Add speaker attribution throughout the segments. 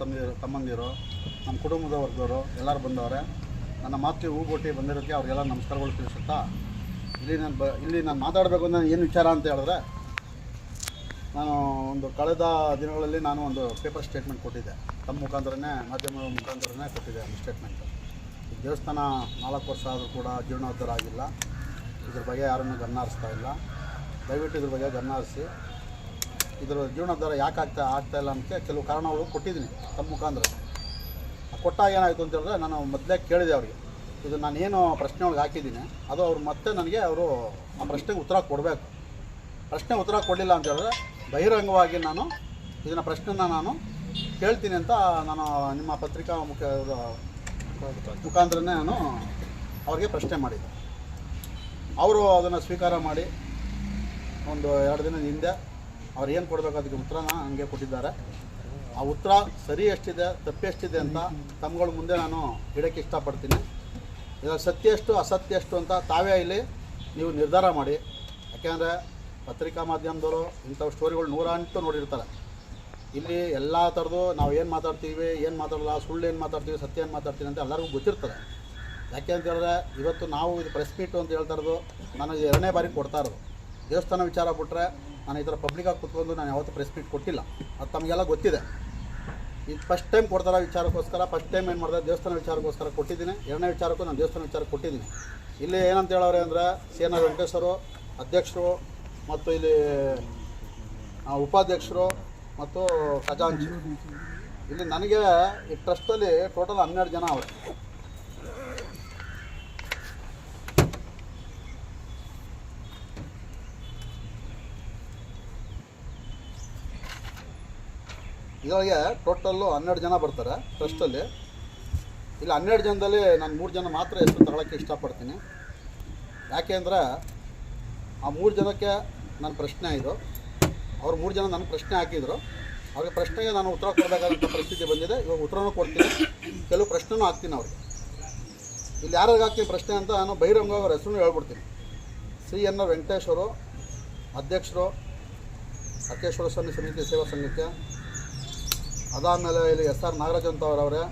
Speaker 1: ತಂದಿರು ತಮ್ಮಂದಿರು, ನಮ್ಮ ಕುಟುಂಬದ ವರ್ಗದವರು, ಎಲ್ಲರೂ ಬಂದವರೆ, ನನ್ನ ಮಾತಿಗೆ ಕೊಟ್ಟು ಬಂದಿರೋಕ್ಕೆ ಅವ್ರಿಗೆಲ್ಲ ನಮಸ್ಕಾರಗಳು ತಿಳಿಸುತ್ತಾ, ಇಲ್ಲಿ ನಾನು ಬ, ಇಲ್ಲಿ ನಾನು ಮಾತಾಡಬೇಕು ಅಂದರೆ ಏನು ವಿಚಾರ ಅಂತ ಹೇಳಿದ್ರೆ, ನಾನು ಒಂದು ಕಳೆದ ದಿನಗಳಲ್ಲಿ ನಾನು ಒಂದು ಪೇಪರ್ ಸ್ಟೇಟ್ಮೆಂಟ್ ಕೊಟ್ಟಿದ್ದೆ. ತಮ್ಮ ಮುಖಾಂತರನೇ, ಮಾಧ್ಯಮದ ಮುಖಾಂತರನೇ ಕೊಟ್ಟಿದ್ದೆ ಒಂದು ಸ್ಟೇಟ್ಮೆಂಟು. ದೇವಸ್ಥಾನ ನಾಲ್ಕು ವರ್ಷ ಆದರೂ ಕೂಡ ಜೀರ್ಣೋದ್ಧಾರ ಆಗಿಲ್ಲ. ಇದ್ರ ಬಗ್ಗೆ ಯಾರನ್ನೂ ಗಮನ ಹರಿಸ್ತಾ ಇಲ್ಲ. ದಯವಿಟ್ಟು ಇದ್ರ ಬಗ್ಗೆ ಗಮನ ಹರಿಸಿ ಇದರ ಜೀವನೋದ್ಧಾರ ಯಾಕೆ ಆಗ್ತಾ ಆಗ್ತಾ ಇಲ್ಲ ಅಂತ ಕೆಲವು ಕಾರಣಗಳು ಕೊಟ್ಟಿದ್ದೀನಿ ತಮ್ಮ ಮುಖಾಂತರ. ಕೊಟ್ಟಾಗ ಏನಾಯಿತು ಅಂತ ಹೇಳಿದ್ರೆ ನಾನು ಮೊದಲೇ ಕೇಳಿದೆ ಅವರಿಗೆ. ಇದು ನಾನೇನು ಪ್ರಶ್ನೆ ಒಳಗೆ ಹಾಕಿದ್ದೀನಿ, ಅದು ಅವ್ರು ಮತ್ತೆ ನನಗೆ ಅವರು ಆ ಪ್ರಶ್ನೆಗೆ ಉತ್ತರ ಕೊಡಬೇಕು. ಪ್ರಶ್ನೆ ಉತ್ತರ ಕೊಡಲಿಲ್ಲ ಅಂತ ಹೇಳಿದ್ರೆ ಬಹಿರಂಗವಾಗಿ ನಾನು ಇದನ್ನ ಪ್ರಶ್ನೆನ ನಾನು ಕೇಳ್ತೀನಿ ಅಂತ ನಾನು ನಿಮ್ಮ ಪತ್ರಿಕಾ ಮುಖ್ಯ ಮುಖಾಂತರನೇ ನಾನು ಅವ್ರಿಗೆ ಪ್ರಶ್ನೆ ಮಾಡಿದ್ದೆ. ಅವರು ಅದನ್ನು ಸ್ವೀಕಾರ ಮಾಡಿ ಒಂದು ಎರಡು ದಿನದ ಹಿಂದೆ ಅವ್ರು ಏನು ಕೊಡಬೇಕು ಅದಕ್ಕೆ ಉತ್ತರನ ಹಂಗೆ ಕೊಟ್ಟಿದ್ದಾರೆ. ಆ ಉತ್ತರ ಸರಿ ಎಷ್ಟಿದೆ, ತಪ್ಪು ಎಷ್ಟಿದೆ ಅಂತ ತಮ್ಮಗಳ ಮುಂದೆ ನಾನು ಇಡೋಕ್ಕೆ ಇಷ್ಟಪಡ್ತೀನಿ. ಇದರ ಸತ್ಯ ಎಷ್ಟು, ಅಸತ್ಯ ಎಷ್ಟು ಅಂತ ತಾವೇ ಇಲ್ಲಿ ನೀವು ನಿರ್ಧಾರ ಮಾಡಿ. ಯಾಕೆಂದರೆ ಪತ್ರಿಕಾ ಮಾಧ್ಯಮದವರು ಇಂಥವು ಸ್ಟೋರಿಗಳು ನೂರಂಟು ನೋಡಿರ್ತಾರೆ. ಇಲ್ಲಿ ಎಲ್ಲ ಥರದ್ದು ನಾವು ಏನು ಮಾತಾಡ್ತೀವಿ, ಏನು ಮಾತಾಡಲ್ಲ, ಸುಳ್ಳು ಏನು ಮಾತಾಡ್ತೀವಿ, ಸತ್ಯ ಏನು ಮಾತಾಡ್ತೀವಿ ಅಂತ ಎಲ್ಲರಿಗೂ ಗೊತ್ತಿರ್ತದೆ. ಯಾಕೆ ಅಂತ ಹೇಳಿದ್ರೆ ಇವತ್ತು ನಾವು ಇದು ಪ್ರೆಸ್ ಮೀಟು ಅಂತ ಹೇಳ್ತಾ ಇರೋದು, ನಾನು ಎರಡನೇ ಬಾರಿ ಕೊಡ್ತಾ ಇರೋದು. ದೇವಸ್ಥಾನ ವಿಚಾರ ಬಿಟ್ಟರೆ ನಾನು ಈ ಥರ ಪಬ್ಲಿಕಾಗಿ ಕುತ್ಕೊಂಡು ನಾನು ಯಾವತ್ತೂ ಪ್ರೆಸ್ ಮೀಟ್ ಕೊಟ್ಟಿಲ್ಲ. ಅದು ತಮಗೆಲ್ಲ ಗೊತ್ತಿದೆ. ಇದು ಫಸ್ಟ್ ಟೈಮ್ ಕೊಡ್ತಾರೆ ವಿಚಾರಕ್ಕೋಸ್ಕರ ಫಸ್ಟ್ ಟೈಮ್ ಏನು ಮಾಡಿದೆ, ದೇವಸ್ಥಾನ ವಿಚಾರಕ್ಕೋಸ್ಕರ ಕೊಟ್ಟಿದ್ದೀನಿ. ಎರಡನೇ ವಿಚಾರಕ್ಕೂ ನಾನು ದೇವಸ್ಥಾನ ವಿಚಾರ ಕೊಟ್ಟಿದ್ದೀನಿ. ಇಲ್ಲಿ ಏನಂತ ಹೇಳೋರೆ ಅಂದರೆ, ಸಿ ಎನ್ ಆರ್ ವೆಂಕಟೇಶ್ವರು, ಅಧ್ಯಕ್ಷರು, ಮತ್ತು ಇಲ್ಲಿ ಉಪಾಧ್ಯಕ್ಷರು, ಮತ್ತು ಖಜಾಂಚಿ. ಇಲ್ಲಿ ನನಗೆ ಈ ಟ್ರಸ್ಟಲ್ಲಿ ಟೋಟಲ್ ಹನ್ನೆರಡು ಜನ ಅವರು. ಇದರೊಳಗೆ ಟೋಟಲ್ಲು ಹನ್ನೆರಡು ಜನ ಬರ್ತಾರೆ ಟ್ರಸ್ಟಲ್ಲಿ ಇಲ್ಲಿ, ಹನ್ನೆರಡು ಜನದಲ್ಲಿ ನಾನು ಮೂರು ಜನ ಮಾತ್ರ ಹೆಸರು ತಗೊಳ್ಳೋಕ್ಕೆ ಇಷ್ಟಪಡ್ತೀನಿ. ಯಾಕೆ ಅಂದರೆ, ಆ ಮೂರು ಜನಕ್ಕೆ ನನ್ನ ಪ್ರಶ್ನೆ ಇದು. ಅವ್ರು ಮೂರು ಜನ ನನ್ನ ಪ್ರಶ್ನೆ ಹಾಕಿದರು. ಅವ್ರಿಗೆ ಪ್ರಶ್ನೆಗೆ ನಾನು ಉತ್ತರ ಕೊಡಬೇಕಾದಂಥ ಪರಿಸ್ಥಿತಿ ಬಂದಿದೆ. ಇವಾಗ ಉತ್ತರನೂ ಕೊಡ್ತೀನಿ. ಕೆಲವು ಪ್ರಶ್ನೆನೂ ಹಾಕ್ತೀನಿ ಅವ್ರಿಗೆ. ಇಲ್ಲಿ ಯಾರಿಗೆ ಹಾಕ್ತೀನಿ ಪ್ರಶ್ನೆ ಅಂತ ನಾನು ಬಹಿರಂಗ ಅವ್ರ ಹೆಸರು ಹೇಳ್ಬಿಡ್ತೀನಿ. ಸಿ ಎನ್ ವೆಂಕಟೇಶ್ವರು ಅಧ್ಯಕ್ಷರು ಅಕೇಶ್ವರ ಸ್ವಾಮಿ ಸಮಿತಿ ಸೇವಾ ಸಂಘಕ್ಕೆ ಅದಾದಮೇಲೆ ಇಲ್ಲಿ ಎಸ್ ಆರ್ ನಾಗರಾಜ್ ಅವರವರೇ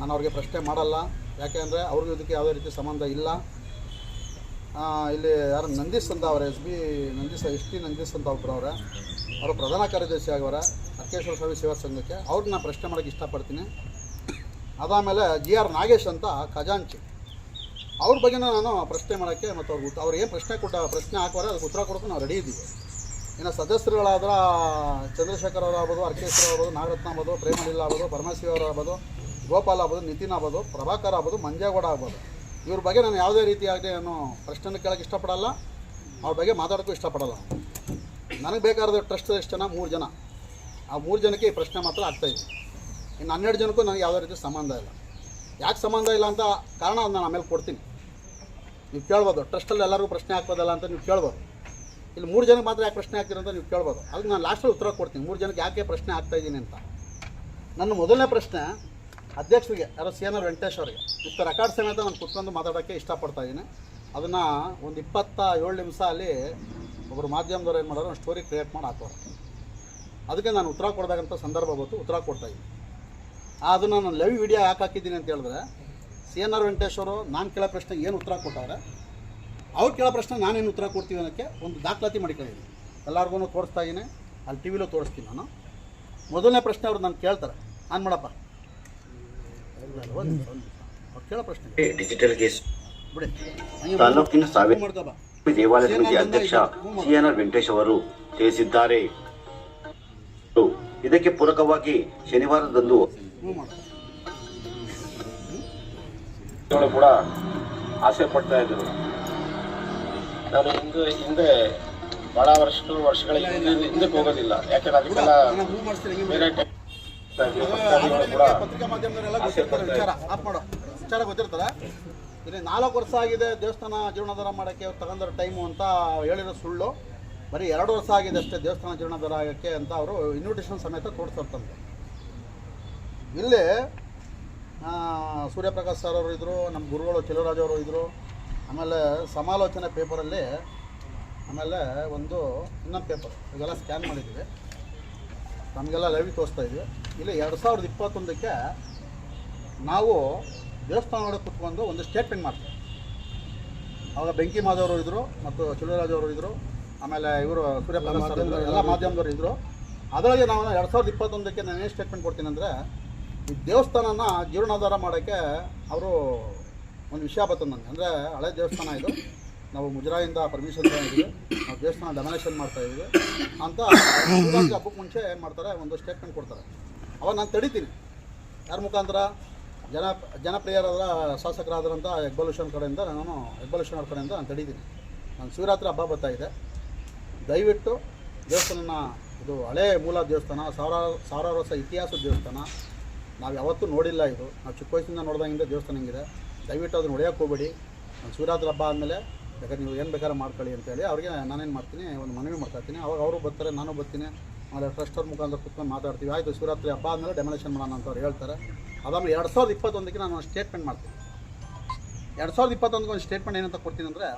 Speaker 1: ನಾನು ಅವ್ರಿಗೆ ಪ್ರಶ್ನೆ ಮಾಡಲ್ಲ. ಯಾಕೆಂದರೆ ಅವ್ರಿಗೂ ಇದಕ್ಕೆ ಯಾವುದೇ ರೀತಿ ಸಂಬಂಧ ಇಲ್ಲ. ಇಲ್ಲಿ ಯಾರು ನಂದೀಶ್ ಅಂತ ಅವರ, S B Nandish, S T Nandish ಅಂತ ಒಬ್ಬರು ಅವರೇ. ಪ್ರಧಾನ ಕಾರ್ಯದರ್ಶಿ ಆಗವರ ಅಕ್ಕೇಶ್ವರ ಸ್ವಾಮಿ ಸೇವಾ ಸಂಘಕ್ಕೆ. ಅವ್ರನ್ನ ನಾನು ಪ್ರಶ್ನೆ ಮಾಡೋಕ್ಕೆ ಇಷ್ಟಪಡ್ತೀನಿ. ಅದಾದಮೇಲೆ ಜಿ ಆರ್ ನಾಗೇಶ್ ಅಂತ ಖಜಾಂಚಿ. ಅವ್ರ ಬಗ್ಗೆನೂ ನಾನು ಪ್ರಶ್ನೆ ಮಾಡೋಕ್ಕೆ ಮತ್ತು ಅವ್ರಿಗೆ ಅವ್ರು ಏನು ಪ್ರಶ್ನೆ ಕೊಟ್ಟ ಪ್ರಶ್ನೆ ಹಾಕೋರೆ ಅದಕ್ಕೆ ಉತ್ತರ ಕೊಡೋಕ್ಕೂ ನಾವು ರೆಡಿ ಇದ್ದೀವಿ ಇನ್ನು ಸದಸ್ಯರುಗಳಾದ್ರೆ ಚಂದ್ರಶೇಖರ್ ಅವರು ಆಗ್ಬೋದು ಅರ್ಕೇಶ್ವರ ಆಗ್ಬೋದು ನಾಗರತ್ನ ಆಗ್ಬೋದು, ಪ್ರೇಮಲೀಲ ಆಗ್ಬೋದು, ಪರಮಶಿವ ಅವರು ಆಗ್ಬೋದು, ಗೋಪಾಲ್ ಆಗ್ಬೋದು, ನಿತಿನ್ ಆಗ್ಬೋದು, ಪ್ರಭಾಕರ್ ಆಗ್ಬೋದು, ಮಂಜೇಗೌಡ ಆಗ್ಬೋದು. ಇವ್ರ ಬಗ್ಗೆ ನಾನು ಯಾವುದೇ ರೀತಿಯಾಗಿ ನಾನು ಪ್ರಶ್ನೆ ಕೇಳೋಕ್ಕೆ ಇಷ್ಟಪಡಲ್ಲ. ಅವ್ರ ಬಗ್ಗೆ ಮಾತಾಡೋಕ್ಕೂ ಇಷ್ಟಪಡಲ್ಲ. ನನಗೆ ಬೇಕಾದ ಟ್ರಸ್ಟ್ ಎಷ್ಟು ಜನ? ಮೂರು ಜನ. ಆ ಮೂರು ಜನಕ್ಕೆ ಈ ಪ್ರಶ್ನೆ ಮಾತ್ರ ಆಗ್ತಾಯಿದೆ ಇನ್ನು ಹನ್ನೆರಡು ಜನಕ್ಕೂ ನನಗೆ ಯಾವುದೇ ರೀತಿ ಸಂಬಂಧ ಇಲ್ಲ. ಯಾಕೆ ಸಂಬಂಧ ಇಲ್ಲ ಅಂತ ಕಾರಣ ನಾನು ಆಮೇಲೆ ಕೊಡ್ತೀನಿ. ನೀವು ಕೇಳ್ಬೋದು. ಟ್ರಸ್ಟಲ್ಲಿ ಎಲ್ಲರಿಗೂ ಪ್ರಶ್ನೆ ಹಾಕ್ಬೋದಲ್ಲ ಅಂತ ನೀವು ಕೇಳ್ಬೋದು. ಇಲ್ಲಿ ಮೂರು ಜನಕ್ಕೆ ಮಾತ್ರ ಯಾಕೆ ಪ್ರಶ್ನೆ ಹಾಕ್ತೀರ ಅಂತ ನೀವು ಕೇಳ್ಬೋದು. ಅದಕ್ಕೆ ನಾನು ಲಾಸ್ಟಲ್ಲಿ ಉತ್ತರ ಕೊಡ್ತೀನಿ. ಮೂರು ಜನಕ್ಕೆ ಯಾಕೆ ಪ್ರಶ್ನೆ ಆಗ್ತಾ ಇದ್ದೀನಿ ಅಂತ. ನನ್ನ ಮೊದಲನೇ ಪ್ರಶ್ನೆ ಅಧ್ಯಕ್ಷರಿಗೆ, ಯಾರೋ ಸಿ ಎನ್ ಆರ್ ವೆಂಕಟೇಶ್ ಅವರಿಗೆ ಇಷ್ಟು ರೆಕಾರ್ಡ್ ಸಮೇತ ನಾನು ಕುತ್ಕೊಂಡು ಮಾತಾಡೋಕ್ಕೆ ಇಷ್ಟಪಡ್ತಾ ಇದ್ದೀನಿ. ಅದನ್ನು ಒಂದು ಇಪ್ಪತ್ತ ಏಳು ನಿಮಿಷ ಅಲ್ಲಿ ಒಬ್ಬರು ಮಾಧ್ಯಮದವ್ರು ಏನು ಮಾಡೋರು ಸ್ಟೋರಿ ಕ್ರಿಯೇಟ್ ಮಾಡಿ ಹಾಕೋರು. ಅದಕ್ಕೆ ನಾನು ಉತ್ತರ ಕೊಡ್ದಾಗಂಥ ಸಂದರ್ಭ ಬಂತು ಉತ್ತರ ಕೊಡ್ತಾ ಇದ್ದೀನಿ. ಅದನ್ನು ನಾನು ಲೈವ್ ವಿಡಿಯೋ ಯಾಕೆ ಹಾಕಿದ್ದೀನಿ ಅಂತ ಹೇಳಿದ್ರೆ, ಸಿ ಎನ್ ಆರ್ ವೆಂಕಟೇಶ್ ಅವರು ನಾನು ಕೇಳೋ ಪ್ರಶ್ನೆಗೆ ಏನು ಉತ್ತರ ಕೊಟ್ಟವ್ರೆ ಅವ್ರು ಕೇಳೋ ಪ್ರಶ್ನೆ ನಾನೇನು ಉತ್ತರ ಕೊಡ್ತೀವಿ ಅನ್ನೋಕ್ಕೆ ಒಂದು ದಾಖಲಾತಿ ಮಾಡಿಕೊಂಡಿದ್ದೀನಿ ಎಲ್ಲರಿಗೂ ತೋರಿಸ್ತಾ ಇದ್ದೀನಿ. ಅಲ್ಲಿ ಟಿ ವಿಲೂ ತೋರಿಸ್ತೀನಿ ನಾನು. ಮೊದಲನೇ ಪ್ರಶ್ನೆ ಅವ್ರು ನಾನು ಕೇಳ್ತಾರೆ. ಆನ್ ಮಾಡಪ್ಪ. ಅವ್ರು ಕೇಳೋ ಪ್ರಶ್ನೆ.
Speaker 2: ಡಿಜಿಟಲ್ ಕೇಸ್
Speaker 1: ಬಿಡಿ.
Speaker 2: ತಾಲೂಕಿನ ಸಾವಿರ ದೇವಾಲಯ ಸಮಿತಿ ಅಧ್ಯಕ್ಷ ಸಿಎನ್ಆರ್ ವೆಂಕಟೇಶ್ ಅವರು ತಿಳಿಸಿದ್ದಾರೆ. ಇದಕ್ಕೆ ಪೂರಕವಾಗಿ ಶನಿವಾರದಂದು
Speaker 3: ಕೂಡ ಆಸೆ ಪಡ್ತಾ ಇದ್ರು. ನಾನು ಹಿಂದೆ ಹಿಂದೆ ಬಹಳ ವರ್ಷ ವರ್ಷಗಳ ಹಿಂದೆ ಹಿಂದಕ್ಕೆ ಹೋಗೋದಿಲ್ಲ. ಯಾಕಂದ್ರೆ ಅದಕ್ಕೆಲ್ಲ ಬೇರೆ
Speaker 1: ವಿಚಾರ ಆಫ್ ಮಾಡು. ವಿಚಾರ ಗೊತ್ತಿರ್ತದೆ. ಇಲ್ಲಿ ನಾಲ್ಕು ವರ್ಷ ಆಗಿದೆ ದೇವಸ್ಥಾನ ಜೀರ್ಣೋದ್ಧಾರ ಮಾಡೋಕ್ಕೆ ಅವ್ರು ತಗೊಂಡಿರೋ ಟೈಮು ಅಂತ ಹೇಳಿರೋ ಸುಳ್ಳು. ಬರೀ ಎರಡು ವರ್ಷ ಆಗಿದೆ ಅಷ್ಟೇ ದೇವಸ್ಥಾನ ಜೀರ್ಣೋದ್ಧಾರ ಆಗೋಕ್ಕೆ ಅಂತ ಅವರು ಇನ್ವಿಟೇಷನ್ ಸಮೇತ ತೋರಿಸ್ತಾರಂತೆ ಇಲ್ಲಿ ಆ, ಸೂರ್ಯಪ್ರಕಾಶ್ ಸರ್ ಅವರು ಇದ್ದರು ನಮ್ಮ ಗುರುಗಳು ಅವರು ಇದ್ದರು ಆಮೇಲೆ ಸಮಾಲೋಚನೆ ಪೇಪರಲ್ಲಿ ಆಮೇಲೆ ಒಂದು ಇನ್ನೊಂದು ಪೇಪರ್ ಇವೆಲ್ಲ ಸ್ಕ್ಯಾನ್ ಮಾಡಿದ್ದೀವಿ. ನಮಗೆಲ್ಲ ಲೈವ್ ತೋರಿಸ್ತಾ ಇದ್ವಿ. ಇಲ್ಲಿ ಎರಡು ಸಾವಿರದ ಇಪ್ಪತ್ತೊಂದಕ್ಕೆ ನಾವು ದೇವಸ್ಥಾನ ಒಳಗೆ ಕುತ್ಕೊಂಡು ಒಂದು ಸ್ಟೇಟ್ಮೆಂಟ್ ಮಾಡ್ತೀವಿ. ಆವಾಗ ಬೆಂಕಿ ಮಾಧವರು ಇದ್ದರು ಮತ್ತು ಚಲುವರಾಜ್ ಅವರು ಇದ್ದರು ಆಮೇಲೆ ಇವರು ಸೂರ್ಯಪ್ರಕಾಶ್ ಎಲ್ಲ ಮಾಧ್ಯಮದವರು ಇದ್ದರು ಅದರಲ್ಲಿ ನಾವು ಎರಡು ಸಾವಿರದ ಇಪ್ಪತ್ತೊಂದಕ್ಕೆ ನಾನು ಏನು ಸ್ಟೇಟ್ಮೆಂಟ್ ಕೊಡ್ತೀನಿ ಅಂದರೆ, ಈ ದೇವಸ್ಥಾನನ ಜೀರ್ಣೋದ್ಧಾರ ಮಾಡೋಕ್ಕೆ ಅವರು ಒಂದು ವಿಷಯ ಬಂತು ನನಗೆ. ಅಂದರೆ ಹಳೆ ದೇವಸ್ಥಾನ ಇದು. ನಾವು ಮುಜರಾಯಿಂದ ಪರ್ಮಿಷನ್ ತಗೊಂಡಿದ್ದೀವಿ ನಾವು ದೇವಸ್ಥಾನ ಡೆಮನೇಷನ್ ಮಾಡ್ತಾ ಇದ್ದೀವಿ. ಅಂತ ಹಬ್ಬಕ್ಕೆ ಮುಂಚೆ ಏನು ಮಾಡ್ತಾರೆ? ಒಂದು ಸ್ಟೇಟ್ಮೆಂಟ್ ಕೊಡ್ತಾರೆ. ಅವಾಗ ನಾನು ತಡಿತೀನಿ. ಯಾರ ಮುಖಾಂತರ? ಜನ ಜನಪ್ರಿಯರಾದ ಶಾಸಕರಾದಂಥ ಎಗ್ಬಲ್ಯೂಷನ್ ಕಡೆಯಿಂದ ನಾನು ಎಗ್ಬಲ್ಯೂಷನ್ ಅವ್ರ ಕಡೆಯಿಂದ ನಾನು ತಡೀತೀನಿ. ನಾನು ಶಿವರಾತ್ರಿ ಹಬ್ಬ ಬರ್ತಾ ಇದೆ. ದಯವಿಟ್ಟು ದೇವಸ್ಥಾನನ, ಇದು ಹಳೆ ಮೂಲ ದೇವಸ್ಥಾನ, ಸಾವಿರಾರು ಸಾವಿರಾರು ವರ್ಷ ಇತಿಹಾಸದ ದೇವಸ್ಥಾನ. ನಾವು ಯಾವತ್ತೂ ನೋಡಿಲ್ಲ ಇದು. ನಾವು ಚಿಕ್ಕ ವಯಸ್ಸಿಂದ ನೋಡ್ದಂಗಿಂದ ದೇವಸ್ಥಾನ ಹಿಂಗಿದೆ. ದಯವಿಟ್ಟು ಅದನ್ನು ಹೊಡೆಯೋಕೆ ಹೋಗ್ಬೇಡಿ. ಒಂದು ಶಿವರಾತ್ರಿ ಹಬ್ಬ ಆದಮೇಲೆ ಬೇಕಾದ್ರೆ ನೀವು ಏನು ಬೇಕಾದ್ರೆ ಮಾಡ್ಕೊಳ್ಳಿ ಅಂತೇಳಿ ಅವ್ರಿಗೆ ನಾನೇನು ಮಾಡ್ತೀನಿ, ಒಂದು ಮನವಿ ಮಾಡ್ತಾಯಿರ್ತೀನಿ ಅವಾಗ ಅವರು ಬರ್ತಾರೆ, ನಾನು ಬರ್ತೀನಿ. ಆಮೇಲೆ ಟ್ರಸ್ಟರ್ ಮುಖಾಂತರ ಕುತ್ಕೊಂಡು ಮಾತಾಡ್ತೀವಿ. ಆಯಿತು, ಶಿವರಾತ್ರಿ ಹಬ್ಬ ಆದಮೇಲೆ ಡೆಮೊಲೇಷನ್ ಮಾಡೋಣ ಅಂತ ಅವ್ರು ಹೇಳ್ತಾರೆ. ಅದಾದ್ಮೇಲೆ ಎರಡು ಸಾವಿರದ ಇಪ್ಪತ್ತೊಂದಕ್ಕೆ ನಾನು ಸ್ಟೇಟ್ಮೆಂಟ್ ಮಾಡ್ತೀನಿ. ಎರಡು ಸಾವಿರದ ಇಪ್ಪತ್ತೊಂದಕ್ಕೆ ಒಂದು ಸ್ಟೇಟ್ಮೆಂಟ್ ಏನಂತ ಕೊಡ್ತೀನಿ ಅಂದರೆ,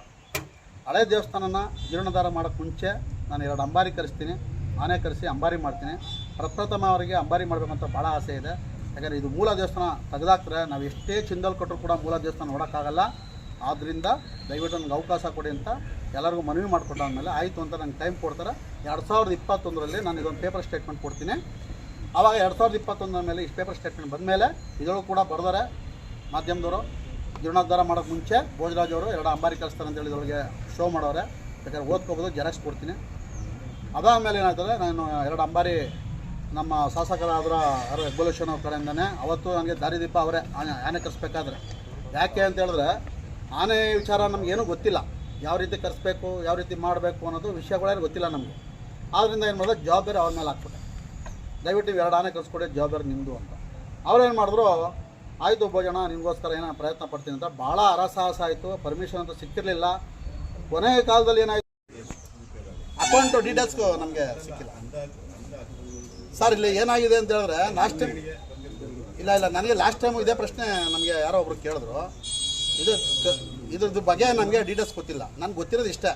Speaker 1: ಹಳೆ ದೇವಸ್ಥಾನನ ಜೀರ್ಣೋದ್ಧಾರ ಮಾಡೋಕ್ಕೆ ಮುಂಚೆ ನಾನು ಎರಡು ಅಂಬಾರಿ ಕರೆಸ್ತೀನಿ. ಆನೆ ಕರೆಸಿ ಅಂಬಾರಿ ಮಾಡ್ತೀನಿ. ಪ್ರಪ್ರಥಮ ಅವರಿಗೆ ಅಂಬಾರಿ ಮಾಡಬೇಕಂತ ಭಾಳ ಆಸೆ ಇದೆ. ಯಾಕಂದರೆ ಇದು ಮೂಲ ದೇವಸ್ಥಾನ ತೆಗೆದಾಕ್ರೆ ನಾವು ಎಷ್ಟೇ ಚಿಂದಲ್ ಕೊಟ್ಟರು ಕೂಡ ಮೂಲ ದೇವಸ್ಥಾನ ನೋಡೋಕ್ಕಾಗಲ್ಲ. ಆದ್ದರಿಂದ ದಯವಿಟ್ಟು ನನಗೆ ಅವಕಾಶ ಕೊಡಿ ಅಂತ ಎಲ್ಲರಿಗೂ ಮನವಿ ಮಾಡಿಕೊಟ್ಟಾದ್ಮೇಲೆ ಆಯಿತು ಅಂತ ನಂಗೆ ಟೈಮ್ ಕೊಡ್ತಾರೆ. ಎರಡು ಸಾವಿರದ ಇಪ್ಪತ್ತೊಂದರಲ್ಲಿ ನಾನು ಇದೊಂದು ಪೇಪರ್ ಸ್ಟೇಟ್ಮೆಂಟ್ ಕೊಡ್ತೀನಿ. ಆವಾಗ ಎರಡು ಸಾವಿರದ ಇಪ್ಪತ್ತೊಂದರ ಮೇಲೆ ಇಷ್ಟು ಪೇಪರ್ ಸ್ಟೇಟ್ಮೆಂಟ್ ಬಂದಮೇಲೆ ಇದೊಳಗೂ ಕೂಡ ಬರ್ದಾರೆ ಮಾಧ್ಯಮದವರು. ಜೀರ್ಣೋದ್ಧಾರ ಮಾಡೋಕ್ಕೆ ಮುಂಚೆ ಭೋಜರಾಜ್ ಅವರು ಎರಡು ಅಂಬಾರಿ ಕಳಿಸ್ತಾರೆ ಅಂತೇಳಿ ಇದರೊಳಗೆ ಶೋ ಮಾಡೋರೆ. ಬೇಕಾದ್ರೆ ಓದ್ಕೋಬೋದು ಜೆರಾಕ್ಸ್ ಕೊಡ್ತೀನಿ. ಅದಾದಮೇಲೆ ಏನಾಯ್ತದೆ ನಾನು ಎರಡು ಅಂಬಾರಿ ನಮ್ಮ ಶಾಸಕರಾದ್ರ ರೆಗ್ಯುಲೇಷನ್ ಅವ್ರ ಕಡೆಯಿಂದನೇ. ಅವತ್ತು ನನಗೆ ದಾರಿದೀಪ ಅವರೇ ಆನೆ ಆನೆ ಕರೆಸ್ಬೇಕಾದ್ರೆ. ಯಾಕೆ ಅಂತ ಹೇಳಿದ್ರೆ, ಆನೆ ವಿಚಾರ ನಮಗೇನೂ ಗೊತ್ತಿಲ್ಲ. ಯಾವ ರೀತಿ ಕರೆಸ್ಬೇಕು, ಯಾವ ರೀತಿ ಮಾಡಬೇಕು ಅನ್ನೋದು ವಿಷಯಗಳೇನು ಗೊತ್ತಿಲ್ಲ ನಮಗೆ. ಆದ್ದರಿಂದ ಏನು ಮಾಡಿದ್ರೆ, ಜವಾಬ್ದಾರಿ ಅವ್ರ ಮೇಲೆ ಹಾಕ್ಬಿಟ್ಟೆ. ದಯವಿಟ್ಟು ಎರಡು ಆನೆ ಕರೆಸ್ಕೊಡಿ, ಜವಾಬ್ದಾರಿ ನಿಮ್ಮದು ಅಂತ. ಅವ್ರೇನು ಮಾಡಿದ್ರು, ಆಯಿತು ಭೋಜನ, ನಿಮಗೋಸ್ಕರ ಏನೋ ಪ್ರಯತ್ನ ಪಡ್ತೀನಿ ಅಂತ ಭಾಳ ಹರಸಾಹಸ ಆಯಿತು. ಪರ್ಮಿಷನ್ ಅಂತ ಸಿಕ್ಕಿರಲಿಲ್ಲ. ಕೊನೆಯ ಕಾಲದಲ್ಲಿ ಏನಾಯಿತು? ಅಕೌಂಟು ಡೀಟೇಲ್ಸ್ಗೂ ನಮಗೆ ಸಿಕ್ಕಿಲ್ಲ. ಸರ್ ಇಲ್ಲಿ ಏನಾಗಿದೆ ಅಂತ ಹೇಳಿದ್ರೆ ಲಾಸ್ಟ್ ಟೈಮ್ ಇಲ್ಲ ಇಲ್ಲ, ನನಗೆ ಲಾಸ್ಟ್ ಟೈಮ್ ಇದೇ ಪ್ರಶ್ನೆ ನಮಗೆ ಯಾರೋ ಒಬ್ರು ಕೇಳಿದ್ರು. ಇದು ಇದ್ರದ್ದು ಬಗ್ಗೆ ನನಗೆ ಡೀಟೇಲ್ಸ್ ಗೊತ್ತಿಲ್ಲ. ನನಗೆ ಗೊತ್ತಿರೋದು ಇಷ್ಟೇ.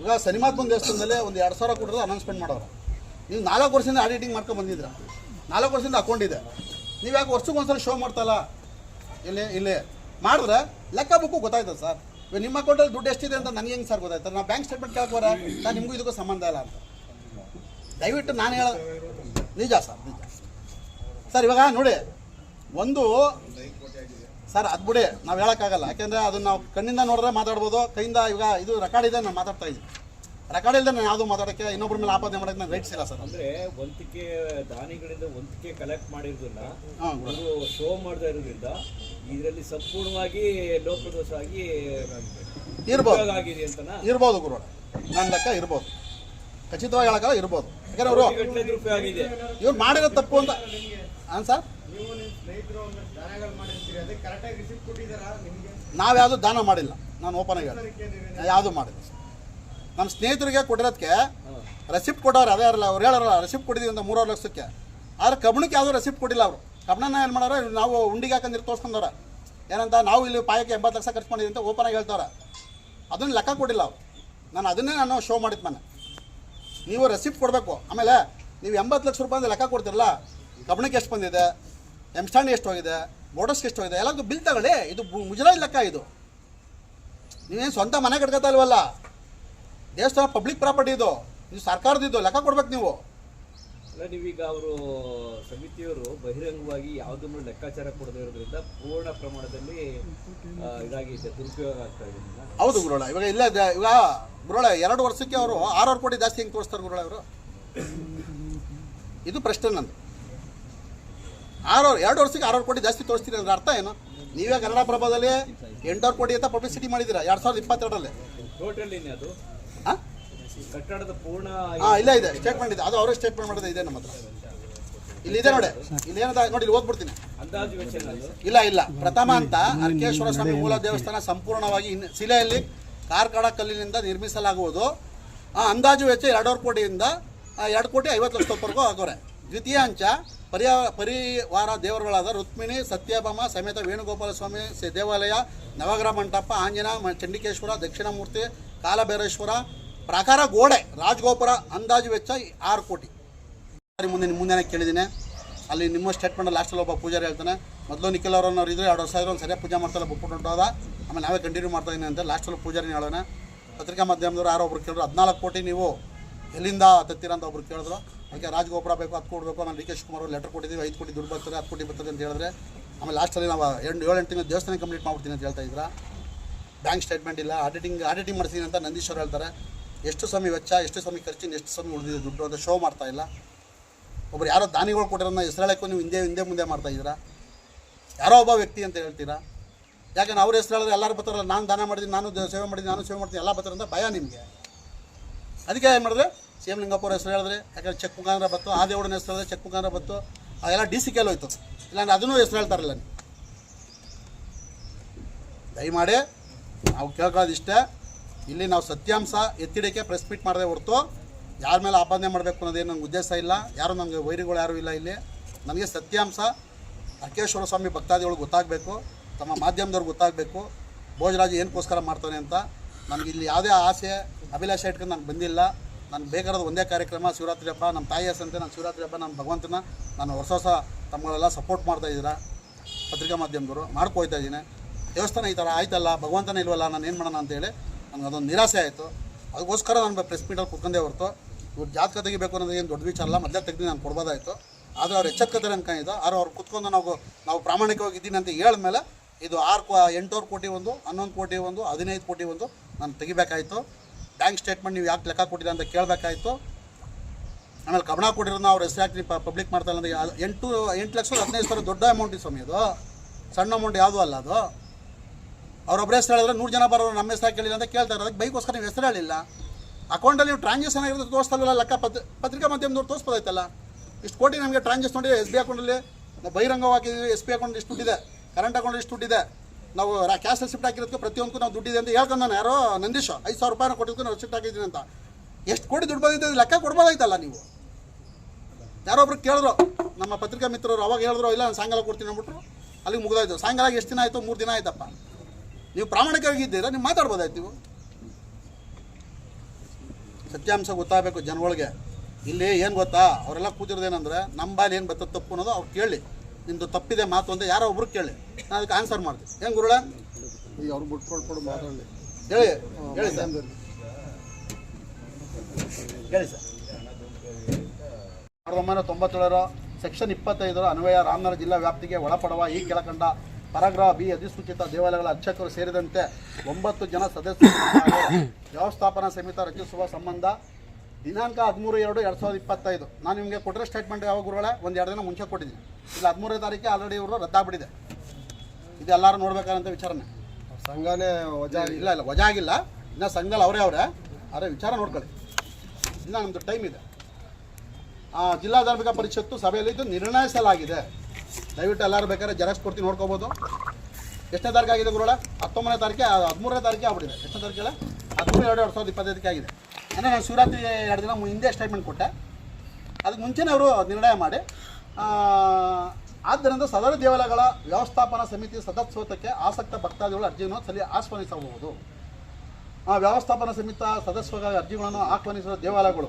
Speaker 1: ಈಗ ಸನಿಮಾತ್ಮನ್ ದೇವಸ್ಥಾನದಲ್ಲಿ ಒಂದು ಎರಡು ಸಾವಿರ ಕೊಟ್ಟರೆ ಅನೌನ್ಸ್ಮೆಂಟ್ ಮಾಡೋರು. ನೀವು ನಾಲ್ಕು ವರ್ಷದಿಂದ ಆಡಿಟಿಂಗ್ ಮಾಡ್ಕೊಂಡು ಬಂದಿದ್ರ ನಾಲ್ಕು ವರ್ಷದಿಂದ ಅಕೌಂಟ್ ಇದೆ. ನೀವು ಯಾಕೆ ವರ್ಷಕ್ಕೆ ಒಂದ್ಸಲ ಶೋ ಮಾಡ್ತಲ್ಲ ಇಲ್ಲಿ ಇಲ್ಲಿ ಮಾಡಿದ್ರೆ ಲೆಕ್ಕ ಬುಕ್ಕು ಗೊತ್ತಾಯ್ತದೆ ಸರ್ ಇವಾಗ ನಿಮ್ಮ ಅಕೌಂಟಲ್ಲಿ ದುಡ್ಡು ಎಷ್ಟಿದೆ ಅಂತ ನನಗೆ ಹೆಂಗೆ ಸರ್ ಗೊತ್ತಾಯ್ತು? ನಾವು ಬ್ಯಾಂಕ್ ಸ್ಟೇಟ್ಮೆಂಟ್ ಕೇಳಕ್ಕೆ ಬರ ನಾನು ನಿಮಗೂ ಇದಕ್ಕೂ ಸಂಬಂಧ ಇಲ್ಲ ಅಂತ. ದಯವಿಟ್ಟು ನಾನು ಹೇಳ ನಿಜ ಸರ್ ನಿಜ. ಸರ್ ಇವಾಗ ನೋಡಿ ಒಂದು ಸರ್ ಅದು ಬಿಡಿ ನಾವು ಹೇಳೋಕ್ಕಾಗಲ್ಲ. ಯಾಕೆಂದರೆ ಅದನ್ನು ನಾವು ಕಣ್ಣಿಂದ ನೋಡಿದ್ರೆ ಮಾತಾಡ್ಬೋದು ಕೈಯಿಂದ ಇವಾಗ ಇದು ರೆಕಾರ್ಡ್ ಇದೆ ನಾನು ಮಾತಾಡ್ತಾ ಇದ್ದೀನಿ. ರೆಕಾರ್ಡ್ ಇಲ್ಲದೆ ನಾನು ಯಾವುದು ಮಾತಾಡೋಕ್ಕೆ ಇನ್ನೊಬ್ಬರ ಮೇಲೆ ಆಪಾದನೆ ಮಾಡೋಕ್ಕೆ ನಾನು ರೈಟ್ಸ್ ಇಲ್ಲ ಸರ್
Speaker 4: ಅಂದರೆ ವಂತಿಕೆ ದಾನಿಗಳಿಂದ ವಂತಿಕೆ ಕಲೆಕ್ಟ್ ಮಾಡಿರೋದನ್ನ
Speaker 1: ಹಾಂ.
Speaker 4: ಅವರು ಶೋ ಮಾಡ್ತಾ ಇರೋದ್ರಿಂದ ಇದರಲ್ಲಿ ಸಂಪೂರ್ಣವಾಗಿ ಲೋಪದೋಷ ಆಗಿ
Speaker 1: ಇರ್ಬೋದು. ಇರ್ಬೋದು ಗುರು ನನ್ನ ಲೆಕ್ಕ ಇರ್ಬೋದು. ಖಚಿತವಾಗಿ ಹೇಳಕ್ಕಲ್ಲ ಇರ್ಬೋದು. ಯಾಕಂದ್ರೆ ಅವರು ಇವ್ರು ಮಾಡಿರೋ ತಪ್ಪು ಅಂತ ಹಾಂ ನಾವು ಯಾವುದು ದಾನ ಮಾಡಿಲ್ಲ. ನಾನು ಓಪನ್ ಆಗಿ ಹೇಳ್ತೀನಿ. ಯಾವುದು ಮಾಡಿಲ್ಲ. ನಮ್ಮ ಸ್ನೇಹಿತರಿಗೆ ಕೊಟ್ಟಿರೋದಕ್ಕೆ ರೆಸಿಪ್ಟ್ ಕೊಡೋರು ಅದೇ ಅಲ್ಲ ಅವ್ರು ಹೇಳೋರಲ್ಲ ರೆಸಿಪ್ಟ್ ಕೊಟ್ಟಿದ್ದೀವಿ ಅಂತ ಮೂರುವರೆ ಲಕ್ಷಕ್ಕೆ. ಆದ್ರೆ ಕಬ್ಬಣಕ್ಕೆ ಯಾವುದೂ ರೆಸಿಪ್ಟ್ ಕೊಟ್ಟಿಲ್ಲ ಅವರು. ಕಬ್ಬಣನ ಏನು ಮಾಡೋರು ನಾವು ಉಂಡಿಗೆ ಹಾಕಂದಿರು ತೋರಿಸ್ಕೊಂಡವ್ರ. ಏನಂತ ನಾವು ಇಲ್ಲಿ ಪಾಯಕ್ಕೆ ಎಂಬತ್ತು ಲಕ್ಷ ಖರ್ಚು ಮಾಡಿದ್ವಿ ಅಂತ ಓಪನ್ ಆಗಿ ಹೇಳ್ತವ್ರ. ಅದನ್ನ ಲೆಕ್ಕ ಕೊಟ್ಟಿಲ್ಲ ಅವ್ರು. ನಾನು ಅದನ್ನೇ ನಾನು ಶೋ ಮಾಡಿದ್ ಮನೆ ನೀವು ರೆಸಿಪ್ಟ್ ಕೊಡಬೇಕು. ಆಮೇಲೆ ನೀವು ಎಂಬತ್ತು ಲಕ್ಷ ರೂಪಾಯಿ ಲೆಕ್ಕ ಕೊಡ್ತೀರಲ್ಲ ಕಬ್ಬಣಕ್ಕೆ ಎಷ್ಟು ಬಂದಿದೆ ಎಂ ಸ್ಟ್ಯಾಂಡ್ ಎಷ್ಟು ಹೋಗಿದೆ ಬೋಟಸ್ಗೆ ಎಷ್ಟು ಹೋಗಿದೆ ಎಲ್ಲದೂ ಬಿಲ್ ತಗೊಳ್ಳಿ. ಇದು ಮುಜರಾಯಿ ಲೆಕ್ಕ ಇದು. ನೀವೇನು ಸ್ವಂತ ಮನೆ ಕಟ್ಕೊತಾ ಇಲ್ವಲ್ಲ? ದೇವಸ್ಥಾನ ಪಬ್ಲಿಕ್ ಪ್ರಾಪರ್ಟಿ ಇದು. ಇದು. ಸರ್ಕಾರದಿದ್ದು ಲೆಕ್ಕ ಕೊಡ್ಬೇಕು ನೀವು.
Speaker 4: ಅಲ್ಲ ನೀವೀಗ ಅವರು ಸಮಿತಿಯವರು ಬಹಿರಂಗವಾಗಿ ಯಾವುದನ್ನು ಲೆಕ್ಕಾಚಾರ ಕೊಡದೇ ಇರೋದ್ರಿಂದ ಪೂರ್ಣ ಪ್ರಮಾಣದಲ್ಲಿ ಇದಾಗಿದೆ ದುರುಪಯೋಗ ಆಗ್ತಾ ಇದೆ
Speaker 1: ಹೌದು ಗುರುಳ ಇವಾಗ ಇಲ್ಲ ಇವಾಗ ಗುರುಳ ಎರಡು ವರ್ಷಕ್ಕೆ ಅವರು ಆರಾರು ಕೋಟಿ ಜಾಸ್ತಿ ಹೆಂಗೆ ತೋರಿಸ್ತಾರೆ ಗುರುಳ ಅವರು? ಇದು ಪ್ರಶ್ನೆ ನಂದು. ಆರು ಎರಡು ವರ್ಷಕ್ಕೆ ಆರಾರು ಕೋಟಿ ಜಾಸ್ತಿ ತೋರಿಸ್ತೀನಿ ಅಂದ್ರೆ ಅರ್ಥ ಏನು? ನೀವೇ ಕನ್ನಡ ಪ್ರಭಾದಲ್ಲಿ ಎಂಟಾರು ಕೋಟಿ ಅಂತ ಪಬ್ಲಿಸಿಟಿ ಮಾಡಿದ್ದೀರಾ? ಎರಡು ಸಾವಿರದ ಇಪ್ಪತ್ತೆರಡರಲ್ಲಿ.
Speaker 4: ಟೋಟಲ್ ಅದು?
Speaker 1: ಹಾಂ
Speaker 4: ಕಟ್ಟಡದ ಪೂರ್ಣ
Speaker 1: ಹಾಂ ಇಲ್ಲ ಇದೆ. ಸ್ಟೇಟ್ಮೆಂಟ್ ಇದೆ. ಅದು ಅವರೇ ಸ್ಟೇಟ್ಮೆಂಟ್ ಮಾಡೋದು ಇದೆ ನಮ್ಮ ಹತ್ರ. ಇಲ್ಲಿ ಇದೆ ನೋಡಿ. ಇಲ್ಲಿ ಏನದ? ನೋಡಿ ಇಲ್ಲಿ ಓದ್ಬಿಡ್ತೀನಿ
Speaker 4: ಅಂದಾಜು ವೆಚ್ಚ ಅದು.
Speaker 1: ಇಲ್ಲ ಇಲ್ಲ. ಪ್ರಥಮ ಅಂತ ಅರ್ಕೇಶ್ವರ ಸ್ವಾಮಿ ಮೂಲ ದೇವಸ್ಥಾನ ಸಂಪೂರ್ಣವಾಗಿ ಶಿಲೆಯಲ್ಲಿ ಕಾರ್ಕಡ ಕಲ್ಲಿನಿಂದ ನಿರ್ಮಿಸಲಾಗುವುದು. ಆ ಅಂದಾಜು ವೆಚ್ಚ ಎರಡೂವರೆ ಕೋಟಿಯಿಂದ ಆ, ಎರಡು ಕೋಟಿ ಐವತ್ತು ಲಕ್ಷದವರೆಗೂ ಆಗೋರೆ. ದ್ವಿತೀಯ ಅಂಚ ಪರಿಯ ಪರಿವಾರ ದೇವರುಗಳಾದ ರುಕ್ಮಿಣಿ ಸತ್ಯಭಾಮ ಸಮೇತ ವೇಣುಗೋಪಾಲ ಸ್ವಾಮಿ ಸ- ದೇವಾಲಯ ನವಗ್ರಹ ಮಂಟಪ ಆಂಜನ ಮ- ಚಂಡಿಕೇಶ್ವರ ದಕ್ಷಿಣಮೂರ್ತಿ ಕಾಲಭೈರೇಶ್ವರ ಪ್ರಾಕಾರ ಗೋಡೆ, ರಾಜಗೋಪುರ ಅಂದಾಜು ವೆಚ್ಚ ಆರು ಕೋಟಿ. ಮುಂದೆ ಮುಂದೆನೇ ಕೇಳಿದ್ದೀನಿ. ಅಲ್ಲಿ ನಿಮ್ಮ ಸ್ಟೇಟ್ಮೆಂಟ್ ಲಾಸ್ಟಲ್ಲಿ ಒಬ್ಬ ಪೂಜಾರಿ ಹೇಳ್ತಾನೆ, ಮೊದಲು ನಿಖಿಲ್ ಅವರನ್ನು ಇದ್ರೆ ಎರಡು ವರ್ಷ ಸರಿಯಾಗಿ ಪೂಜೆ ಮಾಡ್ತಾರೆ ಬುಕ್ಕೊಂಡೋದ ಆಮೇಲೆ ನಾವೇ ಕಂಟಿನ್ಯೂ ಮಾಡ್ತಾ ಇದ್ದೀನಿ ಅಂತ ಲಾಸ್ಟಲ್ಲಿ ಪೂಜಾರಿ ಹೇಳೋಣ. ಪತ್ರಿಕಾ ಮಾಧ್ಯಮದವ್ರು ಯಾರೋ ಒಬ್ರು ಕೇಳಿದ್ರು, ಹದಿನಾಲ್ಕು ಕೋಟಿ ನೀವು ಎಲ್ಲಿಂದ ತತ್ತೀರ ಅಂತ ಒಬ್ರು ಕೇಳಿದ್ರು. ಅದಕ್ಕೆ ರಾಜಗೋಪುರ ಬೇಕು, ಹತ್ತು ಕೊಡಬೇಕು ಆಮೇಲೆ ಡಿ ಕೆ ಶಿವಕುಮಾರ್ ಲೆಟರ್ ಕೊಟ್ಟಿದ್ದೀವಿ, ಐದು ಕೋಟಿ ದುಡ್ಡು ಬರ್ತಾರೆ ಹತ್ತು ಕೋಟಿ ಬರ್ತದೆ ಅಂತ ಹೇಳಿದ್ರೆ, ಆಮೇಲೆ ಲಾಸ್ಟಲ್ಲಿ ನಾವು ಎರಡು ಏಳು ಎಂಟು ದೇವಸ್ಥಾನ ಕಂಪ್ಲೀಟ್ ಮಾಡ್ಬಿಡ್ತೀನಿ ಅಂತ ಹೇಳ್ತಾ ಇದ್ರ. ಬ್ಯಾಂಕ್ ಸ್ಟೇಟ್ಮೆಂಟ್ ಇಲ್ಲ ಆಡಿಟಿಂಗ್ ಆಡಿಟಿಂಗ್ ಮಾಡ್ತೀನಿ ಅಂತ ನಂದೀಶ್ವರ್ ಹೇಳ್ತಾರೆ. ಎಷ್ಟು ಸ್ವಾಮಿ ವೆಚ್ಚ, ಎಷ್ಟು ಸ್ವಾಮಿ ಖರ್ಚಿನ ಎಷ್ಟು ಸ್ವಾಮಿ ಉಳಿದಿದೆ ದುಡ್ಡು ಅಂತ ಶೋ ಮಾಡ್ತಾ ಇಲ್ಲ. ಒಬ್ರು ಯಾರೋ ದಾನಿಗಳು ಕೊಟ್ಟಿರೋದನ್ನ ಹೆಸರೇಳಕ್ಕೂ ನೀವು ಹಿಂದೆ ಹಿಂದೆ ಮುಂದೆ ಮಾಡ್ತಾ ಇದ್ದೀರಾ? ಯಾರೋ ಒಬ್ಬ ವ್ಯಕ್ತಿ ಅಂತ ಹೇಳ್ತೀರಾ? ಯಾಕಂದ್ರೆ ಅವ್ರ ಹೆಸರು ಹೇಳಿದ್ರೆ ಎಲ್ಲರೂ ಬರ್ತಾರಲ್ಲ, ನಾನು ದಾನ ಮಾಡಿದ್ದೀನಿ ನಾನು ಸೇವೆ ಮಾಡಿದ್ದೀನಿ ನಾನು ಸೇವೆ ಮಾಡ್ತೀನಿ, ಎಲ್ಲ ಅಂತ ಭಯ ನಿಮಗೆ. ಅದಕ್ಕೆ ಏನು ಮಾಡಿದ್ರೆ, ಸಿ ಎಂ ಲಿಂಗಪ್ಪ ಅವ್ರ ಹೆಸರು ಹೇಳಿದ್ರೆ, ಯಾಕಂದ್ರೆ ಚೆಕ್ ಮುಖಾಂತರ ಬತ್ತು ಆ ದೇವಡನ ಹೆಸರು ಹೇಳಿದ್ರೆ ಚೆಕ್ ಮುಖಾಂತರ ಬತ್ತು ಅದೆಲ್ಲ ಡಿ ಸಿ ಕೇಳಿ ಹೋಯ್ತು. ಇಲ್ಲಾಂದ್ರೆ ಅದನ್ನೂ ಹೆಸರು ಹೇಳ್ತಾರಲ್ಲ ನೀವು. ದಯಮಾಡಿ, ನಾವು ಕೇಳ್ಕೊಳ್ಳೋದು ಇಷ್ಟೇ ಇಲ್ಲಿ ನಾವು ಸತ್ಯಾಂಶ ಎತ್ತಿಡಕ್ಕೆ ಪ್ರೆಸ್ ಮೀಟ್ ಮಾಡದೆ ಹೊರತು ಯಾರ ಮೇಲೆ ಆಪಾದನೆ ಮಾಡಬೇಕು ಅನ್ನೋದೇನು ನಂಗೆ ಉದ್ದೇಶ ಇಲ್ಲ. ಯಾರು ನನಗೆ ವೈರಿಗಳು ಯಾರೂ ಇಲ್ಲ ಇಲ್ಲಿ. ನನಗೆ ಸತ್ಯಾಂಶ ಅರ್ಕೇಶ್ವರ ಸ್ವಾಮಿ ಭಕ್ತಾದಿಗಳು ಗೊತ್ತಾಗಬೇಕು. ತಮ್ಮ ಮಾಧ್ಯಮದವ್ರು ಗೊತ್ತಾಗಬೇಕು. ಭೋಜರಾಜ್ ಏನಕ್ಕೋಸ್ಕರ ಮಾಡ್ತಾನೆ ಅಂತ. ನನಗೆ ಇಲ್ಲಿ ಯಾವುದೇ ಆಸೆ, ಅಭಿಲಾಷೆ ಇಟ್ಕೊಂಡು ನಾನು ಬಂದಿಲ್ಲ. ನಾನು ಬೇಕಾದ ಒಂದೇ ಕಾರ್ಯಕ್ರಮ, ಶಿವರಾತ್ರಿ ಹಬ್ಬ. ನಮ್ಮ ತಾಯಿ ಹೆಸರಂತೆ ನಾನು ಶಿವರಾತ್ರಿ ಹಬ್ಬ, ನಮ್ಮ ಭಗವಂತನ ನಾನು ಹೊಸ ಹೊಸ ತಮ್ಮಗಳೆಲ್ಲ ಸಪೋರ್ಟ್ ಮಾಡ್ತಾ ಇದ್ದೀರಾ? ಪತ್ರಿಕಾ ಮಾಧ್ಯಮದವರು ಮಾಡ್ಕೋಯ್ತಾ ಇದ್ದೀನಿ. ದೇವಸ್ಥಾನ ಈ ಥರ ಆಯ್ತಲ್ಲ, ಭಗವಂತನೇ ಇಲ್ವಲ್ಲ ನಾನು ಏನು ಮಾಡೋಣ ಅಂತೇಳಿ ನನಗೆ ಅದೊಂದು ನಿರಾಸೆ ಆಯಿತು. ಅದಕ್ಕೋಸ್ಕರ ನಾನು ಪ್ರೆಸ್ ಮೀಟಲ್ಲಿ ಕುತ್ಕೊಂಡೇ ಹೊರತು, ಇವ್ರು ಜಾತಕ ತೆಗಿಬೇಕು ಅನ್ನೋದು ಏನು ದೊಡ್ಡ ವಿಚಾರ ಅಲ್ಲ, ಮೊದಲೇ ತೆಗ್ದು ನಾನು ಕೊಡ್ಬೋದಾಯಿತು. ಆದರೆ ಅವ್ರು ಎಚ್ಚೆತ್ಕೋತಾರೆ ಅನ್ಕೊಂಡಿದ್ದು ಆದ್ರೆ ಅವ್ರು ಕುತ್ಕೊಂಡು ನಾವು ನಾವು ಪ್ರಾಮಾಣಿಕವಾಗಿ ಇದ್ದೀನಿ ಅಂತ ಹೇಳಿದ್ಮೇಲೆ ಇದು ಆರು ಕೋ, ಎಂಟೂವರೆ ಕೋಟಿ ಒಂದು, ಹನ್ನೊಂದು ಕೋಟಿ ಒಂದು, ಹದಿನೈದು ಕೋಟಿ ಒಂದು ನಾನು ತೆಗಿಬೇಕಾಯಿತು. ಬ್ಯಾಂಕ್ ಸ್ಟೇಟ್ಮೆಂಟ್ ನೀವು ಯಾಕೆ ಲೆಕ್ಕ ಕೊಟ್ಟಿಲ್ಲ ಅಂತ ಕೇಳಬೇಕಾಯಿತು. ಆಮೇಲೆ ಕಬಣ ಕೊಟ್ಟಿರೋದನ್ನ ಅವ್ರು ಹೆಸರು ಯಾಕೆ ಪಬ್ಲಿಕ್ ಮಾಡ್ತಾರೆ ಅಂದರೆ ಅಂದ್ರೆ ಅದು ಎಂಟು ಎಂಟು ಲಕ್ಷ ಹದಿನೈದು ಸಾವಿರ ದೊಡ್ಡ ಅಮೌಂಟ್ ಸ್ವಾಮಿ ಅದು. ಸಣ್ಣ ಅಮೌಂಟ್ ಯಾವುದೂ ಅಲ್ಲ ಅದು. ಅವ್ರೊಬ್ಬರ ಹೆಸರು ಹೇಳಿದ್ರೆ ನೂರು ಜನ ಬರೋರು ನಮ್ಮ ಹೆಸರು ಕೇಳಿಲ್ಲ ಅಂತ ಕೇಳ್ತಾರೆ ಅದಕ್ಕೆ ಬೈಕೋಸ್ಕರ ನೀವು ಹೆಸರು ಹೇಳಿಲ್ಲ. ಅಕೌಂಟಲ್ಲಿ ನೀವು ಟ್ರಾನ್ಸಾಕ್ಷನ್ ಆಗಿರೋದು ತೋರಿಸ್ತಲ್ಲ ಲೆಕ್ಕ ಪತ್ ಪತ್ರಿಕಾ ಮಾಧ್ಯಮದವ್ರು ತೋರಿಸ್ಬೋದಾಯ್ತಲ್ಲ? ಇಷ್ಟು ಕೋಟಿ ನಮಗೆ ಟ್ರಾನ್ಸಾಕ್ಷನ್ ನೋಡಿ ಎಸ್ ಬಿ ಅಕೌಂಟಲ್ಲಿ ಬಹಿರಂಗವಾಗಿ ಎಸ್ ಬಿ ಅಕೌಂಟ್ ಇಷ್ಟು ದುಡ್ಡಿದೆ. ಕರೆಂಟ್ ಅಕೌಂಟ್ ಇಷ್ಟು ದುಡ್ಡಿದೆ. ನಾವು ಕ್ಯಾಶ್ ರೆಸಿಪ್ಟ್ ಹಾಕಿರೋದಕ್ಕೆ ಪ್ರತಿಯೊಂದಕ್ಕೂ ನಾವು ದುಡ್ಡಿದೆ ಅಂತ ಹೇಳ್ಕೊಂಡು ನಾನು ಯಾರೋ ನಂದೀಶ್ ಐದು ಸಾವಿರ ರೂಪಾಯಿನ ಕೊಟ್ಟಿದ್ದಕ್ಕೆ ನಾನು ರೆಸಿಪ್ಟ್ ಹಾಕಿದ್ದೀನಿ ಅಂತ. ಎಷ್ಟು ಕೋಟಿ ದುಡ್ಡು ಬಂದಿದೆ ಅದು ಲೆಕ್ಕ ಕೊಡ್ಬೋದಾಯ್ತಲ್ಲ ನೀವು? ಯಾರೋ ಒಬ್ರು ಕೇಳಿದ್ರು, ನಮ್ಮ ಪತ್ರಿಕಾ ಮಿತ್ರರು ಅವಾಗ ಹೇಳಿದ್ರು, ಇಲ್ಲ, ನಾನು ಸಾಯಂಕಾಲ ಕೊಡ್ತೀನಿ ಅಂದ್ಬಿಟ್ರು. ಅಲ್ಲಿಗೆ ಮುಗಿದಾಯ್ತು. ಸಾಯಂಕಾಲ ಎಷ್ಟು ದಿನ ಆಯಿತು? ಮೂರು ದಿನ ಆಯ್ತಪ್ಪ. ನೀವು ಪ್ರಾಮಾಣಿಕವಾಗಿದ್ದೀರಾ ನೀವು ಮಾತಾಡ್ಬೋದಾಯ್ತು ನೀವು ಸತ್ಯಾಂಶ ಗೊತ್ತಾಗಬೇಕು ಜನಗಳಿಗೆ. ಇಲ್ಲಿ ಏನು ಗೊತ್ತಾ? ಅವರೆಲ್ಲ ಕೂತಿರೋದೇನಂದ್ರೆ ನಮ್ಮ ಬಾಲಿ ಏನು ಬರ್ತದೆ ತಪ್ಪು ಅನ್ನೋದು ಅವ್ರು ಕೇಳಿ. ನಿಮ್ಮದು ತಪ್ಪಿದೆ ಮಾತು ಅಂತ ಯಾರೋ ಒಬ್ರು ಕೇಳಿ. ನಾನು ಅದಕ್ಕೆ ಆನ್ಸರ್ ಮಾಡ್ತೀನಿ. ಹೆಂಗೆ ಗುರುಳ
Speaker 5: ಈಗ ಅವ್ರು ಬಿಟ್ಕೊಳ್ಕೊಡು ಮಾತಾಡಲಿ.
Speaker 1: ಹೇಳಿ ಹೇಳಿ ಸರ್. ಹೇಳಿ ಸರ್. ಸಾವಿರದ ಒಂಬೈನೂರ ತೊಂಬತ್ತೇಳರ ಸೆಕ್ಷನ್ ಇಪ್ಪತ್ತೈದರ ಅನ್ವಯ ರಾಮನಗರ ಜಿಲ್ಲಾ ವ್ಯಾಪ್ತಿಗೆ ಒಳಪಡುವ ಈ ಕೆಳಕಂಡ ಪರಗ್ರಹ ಬಿ ಅಧಿಸೂಚಿತ ದೇವಾಲಯಗಳ ಅರ್ಚಕರು ಸೇರಿದಂತೆ ಒಂಬತ್ತು ಜನ ಸದಸ್ಯರು ವ್ಯವಸ್ಥಾಪನಾ ಸಮಿತಿ ರಚಿಸುವ ಸಂಬಂಧ ದಿನಾಂಕ ಹದಿಮೂರು ಎರಡು ಎರಡು ಸಾವಿರದ ಇಪ್ಪತ್ತೈದು. ನಾನು ನಿಮಗೆ ಕೊಟ್ಟರೆ ಸ್ಟೇಟ್ಮೆಂಟ್ ಯಾವ ಗುರುಗಳ? ಒಂದು ಎರಡು ದಿನ ಮುಂಚೆ ಕೊಟ್ಟಿದ್ದೀನಿ. ಇಲ್ಲಿ ಹದಿಮೂರನೇ ತಾರೀಕು ಆಲ್ರೆಡಿ ಇವರು ರದ್ದಾಗ್ಬಿಟ್ಟಿದೆ. ಇದು ಎಲ್ಲರೂ ನೋಡ್ಬೇಕಾದಂಥ ವಿಚಾರನೆ.
Speaker 5: ಸಂಘನೇ ವಜಾ
Speaker 1: ಇಲ್ಲ ಇಲ್ಲ ವಜಾ ಆಗಿಲ್ಲ ಇನ್ನು ಸಂಘದಲ್ಲಿ ಅವರೇ ಅವರೇ. ಆದರೆ ವಿಚಾರ ನೋಡ್ಕೊಳ್ಳಿ. ಇನ್ನು ನಮ್ಮದು ಟೈಮ್ ಇದೆ. ಜಿಲ್ಲಾ ಧಾರ್ಮಿಕ ಪರಿಷತ್ತು ಸಭೆಯಲ್ಲಿ ಇದು ನಿರ್ಣಯಿಸಲಾಗಿದೆ. ದಯವಿಟ್ಟು ಎಲ್ಲರೂ ಬೇಕಾದ್ರೆ ಜೆರಾಕ್ಸ್ ಕೊಡ್ತೀನಿ, ನೋಡ್ಕೋಬೋದು. ಎಷ್ಟನೇ ತಾರೀಕು ಆಗಿದೆ ಗುರುಳ ಹತ್ತೊಂಬತ್ತನೇ ತಾರೀಕು ಹದಿಮೂರನೇ ತಾರೀಕು ಆಗ್ಬಿಟ್ಟಿದೆ. ಎಷ್ಟನೇ ತಾರೀಕು ಹದಿಮೂರು ಎರಡು ಎರಡು ಸಾವಿರದ ಇಪ್ಪತ್ತೈದಕ್ಕೆ ಆಗಿದೆ. ಅಂದರೆ ನಾನು ಶಿವರಾತ್ರಿ ಎರಡು ದಿನ ಹಿಂದೆ ಸ್ಟೇಟ್ಮೆಂಟ್ ಕೊಟ್ಟೆ. ಅದಕ್ಕೆ ಮುಂಚೆನೇ ಅವರು ನಿರ್ಣಯ ಮಾಡಿ. ಆದ್ದರಿಂದ ಸದರ ದೇವಾಲಯಗಳ ವ್ಯವಸ್ಥಾಪನಾ ಸಮಿತಿ ಸದಸ್ಯತ್ವಕ್ಕೆ ಆಸಕ್ತ ಭಕ್ತಾದಿಗಳು ಅರ್ಜಿಯನ್ನು ಸಲ್ಲಿ ಆಹ್ವಾನಿಸಬಹುದು. ಆ ವ್ಯವಸ್ಥಾಪನಾ ಸಮಿತಿ ಸದಸ್ಯಗಳ ಅರ್ಜಿಗಳನ್ನು ಆಹ್ವಾನಿಸುವ ದೇವಾಲಯಗಳು.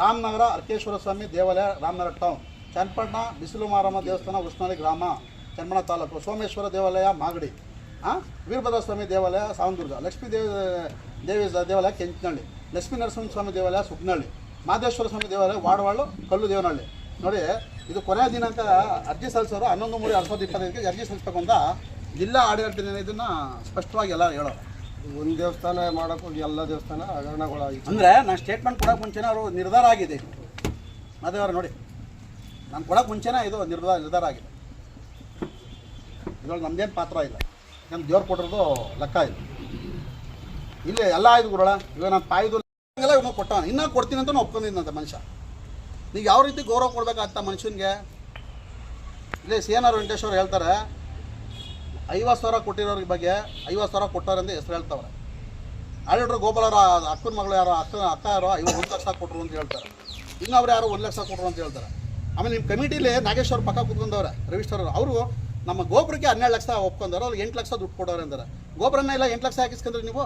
Speaker 1: ರಾಮನಗರ, ಅರ್ಕೇಶ್ವರ ಸ್ವಾಮಿ ದೇವಾಲಯ, ರಾಮನಗರ ಟೌನ್ ಚನ್ನಪಟ್ಟಣ ಬಿಸಿಲು ಮಾರಮ್ಮ ದೇವಸ್ಥಾನ ಉಸ್ಮಾನಿ ಗ್ರಾಮ ಚನ್ನಮಣ ತಾಲೂಕು ಸೋಮೇಶ್ವರ ದೇವಾಲಯ ಮಾಗಡಿ ಹಾಂ ವೀರಭದ್ರ ಸ್ವಾಮಿ ದೇವಾಲಯ ಸಾವಂದುರ್ಗ ಲಕ್ಷ್ಮೀ ದೇವಿ ದೇವಿ ದೇವಾಲಯ ಕೆಂಚನಹಳ್ಳಿ ಲಕ್ಷ್ಮೀ ನರಸಿಂಹ ಸ್ವಾಮಿ ದೇವಾಲಯ ಸುಗ್ನಹಳ್ಳಿ ಮಾದೇಶ್ವರ ಸ್ವಾಮಿ ದೇವಾಲಯ ವಾಡವಾಳು ಕಲ್ಲು ದೇವನಹಳ್ಳಿ. ನೋಡಿ ಇದು ಕೊನೆಯ ದಿನಾಂಕ ಅರ್ಜಿ ಸಲ್ಲಿಸೋರು ಹನ್ನೊಂದು ಮೂರು ಎರಡು ಸಾವಿರದ ಇಪ್ಪತ್ತೈದಕ್ಕೆ ಅರ್ಜಿ ಸಲ್ಲಿಸಬೇಕು ಅಂತ ಜಿಲ್ಲಾ ಆಡಳಿತ ಇದನ್ನು ಸ್ಪಷ್ಟವಾಗಿ ಎಲ್ಲ ಹೇಳೋರು.
Speaker 5: ಒಂದು ದೇವಸ್ಥಾನ ಮಾಡೋಕ್ಕೂ ಎಲ್ಲ ದೇವಸ್ಥಾನ ಹಗರಣಗಳಾಗಿ
Speaker 1: ಅಂದರೆ ನಾನು ಸ್ಟೇಟ್ಮೆಂಟ್ ಕೊಡೋಕೆ ಮುಂಚೆನೇ ಅವರು ನಿರ್ಧಾರ ಆಗಿದೆ. ಮಾದೇವರ ನೋಡಿ. ನಾನು ಕೊಡೋಕೆ ಮುಂಚೆನೇ ಇದು ನಿರ್ಧಾರ ನಿರ್ಧಾರ ಆಗಿದೆ. ಇದ್ರೊಳಗೆ ನಮ್ದೇನು ಪಾತ್ರ ಇಲ್ಲ. ನಮ್ಮ ದೇವ್ರು ಕೊಟ್ಟಿರೋದು ಲೆಕ್ಕ ಇದು. ಇಲ್ಲಿ ಎಲ್ಲ ಆಯ್ತು ಗುರುಳ ಇವಾಗ ನಾನು ತಾಯಿದು ಎಲ್ಲ ಇವನು ಕೊಟ್ಟವನು. ಇನ್ನೂ ಕೊಡ್ತೀನಿ ಅಂತ ಒಪ್ಕೊಂಡಿದ್ದಂತೆ ಮನುಷ್ಯ. ನೀವು ಯಾವ ರೀತಿ ಗೌರವ ಕೊಡ್ಬೇಕಾಗ್ತ ಮನುಷ್ಯನಿಗೆ? ಇಲ್ಲೇ ಸಿ ಎನ್ ಆರ್ ವೆಂಕಟೇಶ್ವರ ಹೇಳ್ತಾರೆ, ಐವತ್ತು ಸಾವಿರ ಕೊಟ್ಟಿರೋರಿಗೆ ಬಗ್ಗೆ ಐವತ್ತು ಸಾವಿರ ಅಂತ ಹೆಸರು ಹೇಳ್ತವ್ರೆ. ಆಡಿಟ್ರು ಗೋಪಾಲರ, ಅಕ್ಕನ ಮಗಳು ಯಾರೋ ಅಕ್ಕನ ಅಕ್ಕ ಯಾರೋ ಐವತ್ತು ಒಂದು ಲಕ್ಷ ಕೊಟ್ಟರು ಅಂತ ಹೇಳ್ತಾರೆ. ಇನ್ನೊಬ್ರು ಯಾರೋ ಒಂದು ಲಕ್ಷ ಕೊಟ್ಟರು ಅಂತ ಹೇಳ್ತಾರೆ. ಆಮೇಲೆ ನಿಮ್ಮ ಕಮಿಟಿಲಿ ನಾಗೇಶ್ವರ ಪಕ್ಕ ಕೂತ್ಕೊಂಡವ್ರೆ ರವಿಶ್ವರ ಅವರು. ನಮ್ಮ ಗೋಪುರಕ್ಕೆ ಹನ್ನೆರಡು ಲಕ್ಷ ಒಪ್ಕೊಂಡವ್ರು, ಅವ್ರು ಎಂಟು ಲಕ್ಷ ದುಡ್ಡು ಕೊಡೋರು ಅಂದ್ರೆ ಗೋಪುರನ ಇಲ್ಲ ಎಂಟು ಲಕ್ಷ ಹಾಕಿಸ್ಕೊಂಡ್ರಿ ನೀವು?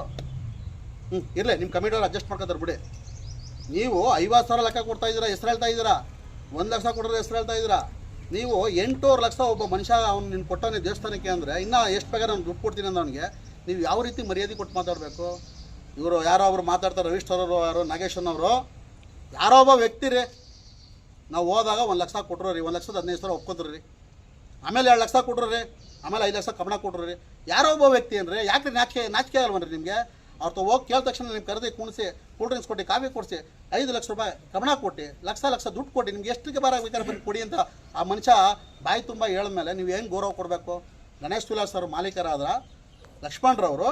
Speaker 1: ಹ್ಞೂ ಇರಲಿ ನಿಮ್ಮ ಕಮಿಟಿಯವ್ರು ಅಡ್ಜಸ್ಟ್ ಮಾಡ್ಕೊತಾರೆ, ಬಿಡಿ. ನೀವು ಐವತ್ತು ಸಾವಿರ ಲೆಕ್ಕ ಕೊಡ್ತಾ ಇದ್ದೀರಾ, ಹೆಸರು ಹೇಳ್ತಾ ಇದ್ದೀರಾ? ಒಂದು ಲಕ್ಷ ಕೊಡೋರು, ಹೆಸರು ಹೇಳ್ತಾ ಇದ್ದೀರಾ? ನೀವು ಎಂಟೂವರೆ ಲಕ್ಷ ಒಬ್ಬ ಮನುಷ್ಯ ಅವ್ನು ನಿನ್ನ ಕೊಟ್ಟವನೇ ದೇವಸ್ಥಾನಕ್ಕೆ ಅಂದರೆ ಇನ್ನೂ ಎಷ್ಟು ಬೇಗ ನಾನು ದುಡ್ಡು ಕೊಡ್ತೀನಿ ಅಂತ ಅವನಿಗೆ, ನೀವು ಯಾವ ರೀತಿ ಮರ್ಯಾದೆ ಕೊಟ್ಟು ಮಾತಾಡಬೇಕು? ಇವರು ಯಾರೋ ಒಬ್ರು ಮಾತಾಡ್ತಾರೆ, ರವೀಶ್ ಅವರು, ಯಾರು ನಾಗೇಶನ್ ಅವರು, ಯಾರೋ ಒಬ್ಬ ವ್ಯಕ್ತಿ ರೀ ನಾವು ಹೋದಾಗ ಒಂದು ಲಕ್ಷ ಕೊಟ್ಟರು ರೀ, ಒಂದು ಲಕ್ಷದ ಹದಿನೈದು ಸಾವಿರ ಒಪ್ಕೊಂಡ್ರು ರೀ. ಆಮೇಲೆ ಎರಡು ಲಕ್ಷ ಕೊಟ್ರು ರೀ, ಆಮೇಲೆ ಐದು ಲಕ್ಷ ಕಮಣ ಕೊಟ್ರು ರೀ. ಯಾರೋ ಒಬ್ಬ ವ್ಯಕ್ತಿ ಅಂದರೆ ಯಾಕೆ ನಾಚಿಕೆ ನಾಚಿಕೆ ಅಲ್ವನ್ರಿ ನಿಮಗೆ? ಅವ್ರ ತೊ ಹೋಗಿ ಕೇಳಿದ ತಕ್ಷಣ ನಿಮ್ಗೆ ಕರೆದಿ ಕುಣಿಸಿ, ಕೂಲ್ ಡ್ರಿಂಕ್ಸ್ ಕೊಟ್ಟು, ಕಾಫಿ ಕೊಡಿಸಿ, ಐದು ಲಕ್ಷ ರೂಪಾಯಿ ಕಮಣ ಕೊಟ್ಟು, ಲಕ್ಷ ಲಕ್ಷ ದುಡ್ಡು ಕೊಟ್ಟು, ನಿಮ್ಗೆ ಎಷ್ಟಕ್ಕೆ ಬಾರ ಬೇಕಾದ್ರೆ ಬಂದು ಕೊಡಿ ಅಂತ ಆ ಮನುಷ್ಯ ಬಾಯಿ ತುಂಬ ಹೇಳಿದ್ಮೇಲೆ ನೀವು ಏನು ಗೌರವ ಕೊಡಬೇಕು? ಗಣೇಶ್ ತುಲಾಸ್ ಅವರು ಮಾಲೀಕರಾದ್ರ, ಲಕ್ಷ್ಮಣರವರು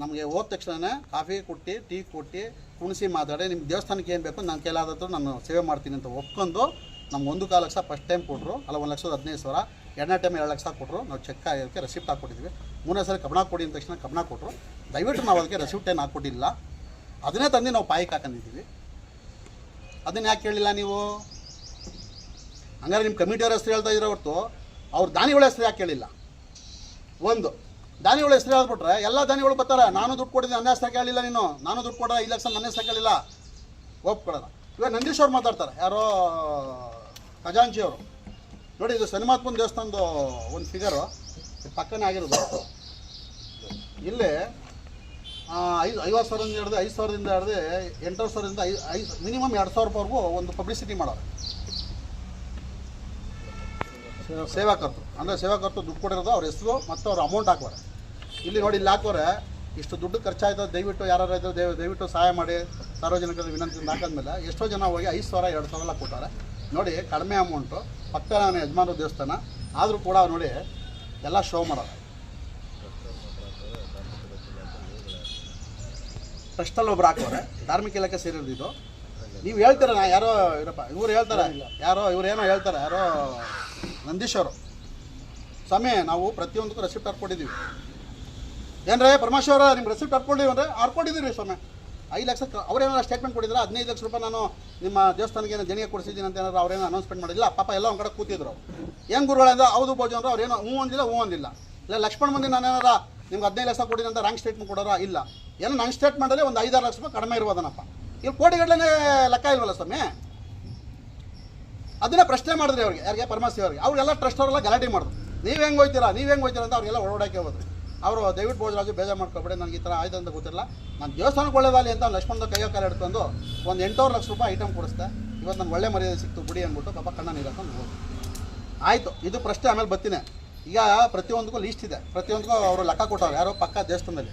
Speaker 1: ನಮಗೆ ಹೋದ ತಕ್ಷಣ ಕಾಫಿ ಕೊಟ್ಟು, ಟೀ ಕೊಟ್ಟು, ಕುಣಿಸಿ ಮಾತಾಡಿ ನಿಮ್ಮ ದೇವಸ್ಥಾನಕ್ಕೆ ಏನು ಬೇಕು ನಾನು ಕೈಲಾದತ್ರ ನಾನು ಸೇವೆ ಮಾಡ್ತೀನಿ ಅಂತ ಒಪ್ಕೊಂಡು ನಮ್ಗೆ ಒಂದು ಕಾಲು ಲಕ್ಷ ಫಸ್ಟ್ ಟೈಮ್ ಕೊಟ್ಟರು ಅಲ್ಲ, ಒಂದು ಲಕ್ಷದ ಹದಿನೈದು ಸಾವಿರ. ಎರಡನೇ ಟೈಮ್ ಎರಡು ಲಕ್ಷ ಕೊಟ್ಟರು ನಾವು ಚೆಕ್ ಅದಕ್ಕೆ ರೆಸಿಪ್ಟ್ ಹಾಕ್ಕೊಟ್ಟಿದ್ವಿ. ಮೂರನೇ ಸಲ ಕಬ್ಬಣ ಕೊಡಿ ಅಂದ ತಕ್ಷಣ ಕಬ್ಬಣ ಕೊಟ್ಟರು ದಯವಿಟ್ಟು ನಾವು ಅದಕ್ಕೆ ರೆಸಿಪ್ಟ್ ಏನು ಹಾಕ್ಕೊಟ್ಟಿಲ್ಲ. ಅದನ್ನೇ ತಂದು ನಾವು ಪಾಯಿ ಹಾಕೊಂಡಿದ್ದೀವಿ. ಅದನ್ನ ಯಾಕೆ ಕೇಳಿಲ್ಲ ನೀವು? ಹಂಗಾರೆ ನಿಮ್ಮ ಕಮಿಟಿಯವ್ರ ಹೆಸರು ಹೇಳ್ತಾ ಇದ್ರೆ ಹೊರತು? ಅವ್ರ ದಾನಿಗಳ ಹೆಸರು ಯಾಕೆ ಕೇಳಿಲ್ಲ? ಒಂದು ದಾನಿಗಳ ಹೆಸರು ಹೇಳ್ಬಿಟ್ರೆ ಎಲ್ಲ ದಾನಿಗಳು ಬರ್ತಾರೆ. ನಾನು ದುಡ್ಡು ಕೊಟ್ಟಿದ್ದೆ ನನ್ನ ಹೆಸರು ಕೇಳಿಲ್ಲ ನೀನು. ನಾನು ದುಡ್ಡು ಕೊಡ ಇಲ್ಲ ಲಕ್ಷ ನನ್ನ ಹೆಸರು ಕೇಳಿಲ್ಲ ಒಪ್ಕೊಳ್ಳೋಣ ಇವಾಗ ನಂದೀಶ್ ಅವ್ರು ಮಾತಾಡ್ತಾರೆ. ಯಾರೋ, ಖಜಾಂಚಿ ಅವರು. ನೋಡಿ, ಇದು ಶನಿಮಾತ್ಮನ ದೇವಸ್ಥಾನದ ಒಂದು ಫಿಗರು ಪಕ್ಕನೇ ಆಗಿರೋದು. ಇಲ್ಲಿ ಐದು, ಐವತ್ತು ಸಾವಿರದಿಂದ ಹಿಡಿದು ಐದು ಸಾವಿರದಿಂದ ಹಿಡಿದು ಎಂಟು ಸಾವಿರದಿಂದ ಐದು ಐದು ಮಿನಿಮಮ್ ಎರಡು ಸಾವಿರ ರೂಪಾಯಿವರೆಗೂ ಒಂದು ಪಬ್ಲಿಸಿಟಿ ಮಾಡೋರು. ಸೇವಾಕರ್ತರು ಅಂದರೆ ಸೇವಾಕರ್ತರು ದುಡ್ಡು ಕೊಡಿರೋದು ಅವ್ರ ಹೆಸರು ಮತ್ತು ಅವ್ರ ಅಮೌಂಟ್ ಹಾಕೋರೆ ಇಲ್ಲಿ ನೋಡಿ ಇಲ್ಲಿ ಹಾಕೋರೆ ಇಷ್ಟು ದುಡ್ಡು ಖರ್ಚಾಯ್ತು, ದಯವಿಟ್ಟು ಯಾರು ಇದ್ರು ದಯ ದಯವಿಟ್ಟು ಸಹಾಯ ಮಾಡಿ. ಸಾರ್ವಜನಿಕರ ವಿನಂತಿಯಿಂದ ಹಾಕಿದ್ಮೇಲೆ ಎಷ್ಟೋ ಜನ ಹೋಗಿ ಐದು ಸಾವಿರ, ಎರಡು ಸಾವಿರ ಕೊಟ್ಟಾರೆ. ನೋಡಿ ಕಡಿಮೆ ಅಮೌಂಟು ಪಕ್ಕ ನಾನು ಯಜಮಾನ ದೇವಸ್ಥಾನ, ಆದರೂ ಕೂಡ ನೋಡಿ ಎಲ್ಲ ಶೋ ಮಾಡೋದು. ಟ್ರಸ್ಟಲ್ಲಿ ಒಬ್ರು ಹಾಕೋರೆ ಧಾರ್ಮಿಕ ಇಲಾಖೆ ಸೇರಿರೋದು ಇದು. ನೀವು ಹೇಳ್ತೀರ ನಾ ಯಾರೋ, ಇರಪ್ಪ, ಇವ್ರು ಹೇಳ್ತಾರೆ? ಯಾರೋ, ಇವ್ರು ಏನೋ ಹೇಳ್ತಾರೆ? ಯಾರೋ ನಂದೀಶ್ ಅವರು ಸ್ವಾಮಿ, ನಾವು ಪ್ರತಿಯೊಂದಕ್ಕೂ ರೆಸಿಪ್ಟ್ ಹಾಕ್ಕೊಂಡಿದ್ದೀವಿ. ಏನ್ರೇ, ಪರಮೇಶ್ವರ ನಿಮ್ಗೆ ರೆಸಿಪ್ಟ್ ಹಾಕ್ಕೊಂಡಿವಿ ಅಂದರೆ ಹಾಕ್ಕೊಂಡಿದ್ದೀರಿ ಸ್ವಾಮಿ. ಐದು ಲಕ್ಷ ಅವ್ರೇನಾದ್ರು ಸ್ಟೇಟ್ಮೆಂಟ್ ಕೊಟ್ಟಿದ್ರೆ? ಹದಿನೈದು ಲಕ್ಷ ರೂಪಾಯಿ ನಾನು ನಿಮ್ಮ ದೇವಸ್ಥಾನಕ್ಕೆ ಏನೋ ಜನಿಗೆ ಕೊಡಿಸಿದ್ದೀನಿ ಅಂತ ಏನಾದ್ರು ಅವ್ರೇನೋ ಅನೌನ್ಸ್ಮೆಂಟ್ ಮಾಡಿಲ್ಲ ಪಾಪ ಎಲ್ಲ ಒಂದು ಕಡೆ ಕೂತಿದ್ರು ಏನು ಗುರುಗಳಿಂದ? ಹೌದು ಬೋಜು ಅಂದ್ರೆ ಅವ್ರೇನು ಹ್ಞೂ ಅಂದಿಲ್ಲ ಹ್ಞೂ ಅಂದಿಲ್ಲ. ಇಲ್ಲ, ಲಕ್ಷ್ಮಣ ಮಂದಿ ನಾನು ಏನಾರ ನಿಮ್ಗೆ ಹದಿನೈದು ಲಕ್ಷ ಕೊಡಿ ಅಂತ ರಾಂಗ್ ಸ್ಟೇಟ್ಮೆಂಟ್ ಕೊಡೋರ? ಇಲ್ಲ. ಏನೋ ನನ್ನ ಸ್ಟೇಟ್ಮೆಂಟಲ್ಲಿ ಒಂದು ಐದಾರು ಲಕ್ಷ ರೂಪಾಯಿ ಕಡಿಮೆ ಇರ್ಬೋದನಪ್ಪ. ಇಲ್ಲಿ ಕೋಟಿಗಟ್ಟಲೆ ಲೆಕ್ಕ ಇಲ್ವಲ್ಲ ಸ್ವಾಮಿ? ಅದನ್ನ ಪ್ರಶ್ನೆ ಮಾಡಿದ್ರಿ ಅವ್ರಿಗೆ, ಯಾರಿಗೆ? ಪರಮಾಸಿ ಅವ್ರಿಗೆ. ಅವ್ರಿಗೆಲ್ಲ ಟ್ರಸ್ಟ್ ಅವರೆಲ್ಲ ಗಲಾಟೆ ಮಾಡಿದ್ರು ನೀವು ಹೆಂಗೆ ಹೋಯ್ತೀರಾ? ನೀವು ಹೆಂಗೆ ಹೋಯ್ತೀರಾ ಅಂತ ಅವ್ರಿಗೆಲ್ಲ ಓಡಾಡಕ್ಕೆ ಹೋದ್ರು ಅವರು ದಯವಿಟ್ಟು ಭೋಜರಾಜು ಬೇಜಾರು ಮಾಡ್ಕೊಬೇಡಿ, ನನಗೆ ಈ ಥರ ಆಯ್ತು ಅಂತ ಗೊತ್ತಿಲ್ಲ ನಾನು ದೇವಸ್ಥಾನಕ್ಕೆ ಒಳ್ಳೇದಾಗಲಿ ಅಂತ ಲಕ್ಷ್ಮಣದ ಕೈಯೋ ಕಾಲ ಹಿಡ್ಕೊಂಡು ಒಂದು ಎಂಟೂವರೆ ಲಕ್ಷ ರೂಪಾಯಿ ಐಟಮ್ ಕೊಡಿಸ್ದೆ. ಇವತ್ತು ನನಗೆ ಒಳ್ಳೆ ಮರ್ಯಾದೆ ಸಿಕ್ತು, ಬಿಡಿ ಅಂದ್ಬಿಟ್ಟು ಪಾಪ ಕಣ್ಣ ನೀರು ಹೋಗಿ ಆಯಿತು, ಇದು ಪ್ರಶ್ನೆ ಆಮೇಲೆ ಬರ್ತೀನಿ. ಈಗ ಪ್ರತಿಯೊಂದಕ್ಕೂ ಲೀಸ್ಟ್ ಇದೆ. ಪ್ರತಿಯೊಂದಕ್ಕೂ ಅವರು ಲೆಕ್ಕ ಕೊಟ್ಟವ್ರು. ಯಾರೋ ಪಕ್ಕ ದೇವಸ್ಥಾನದಲ್ಲಿ.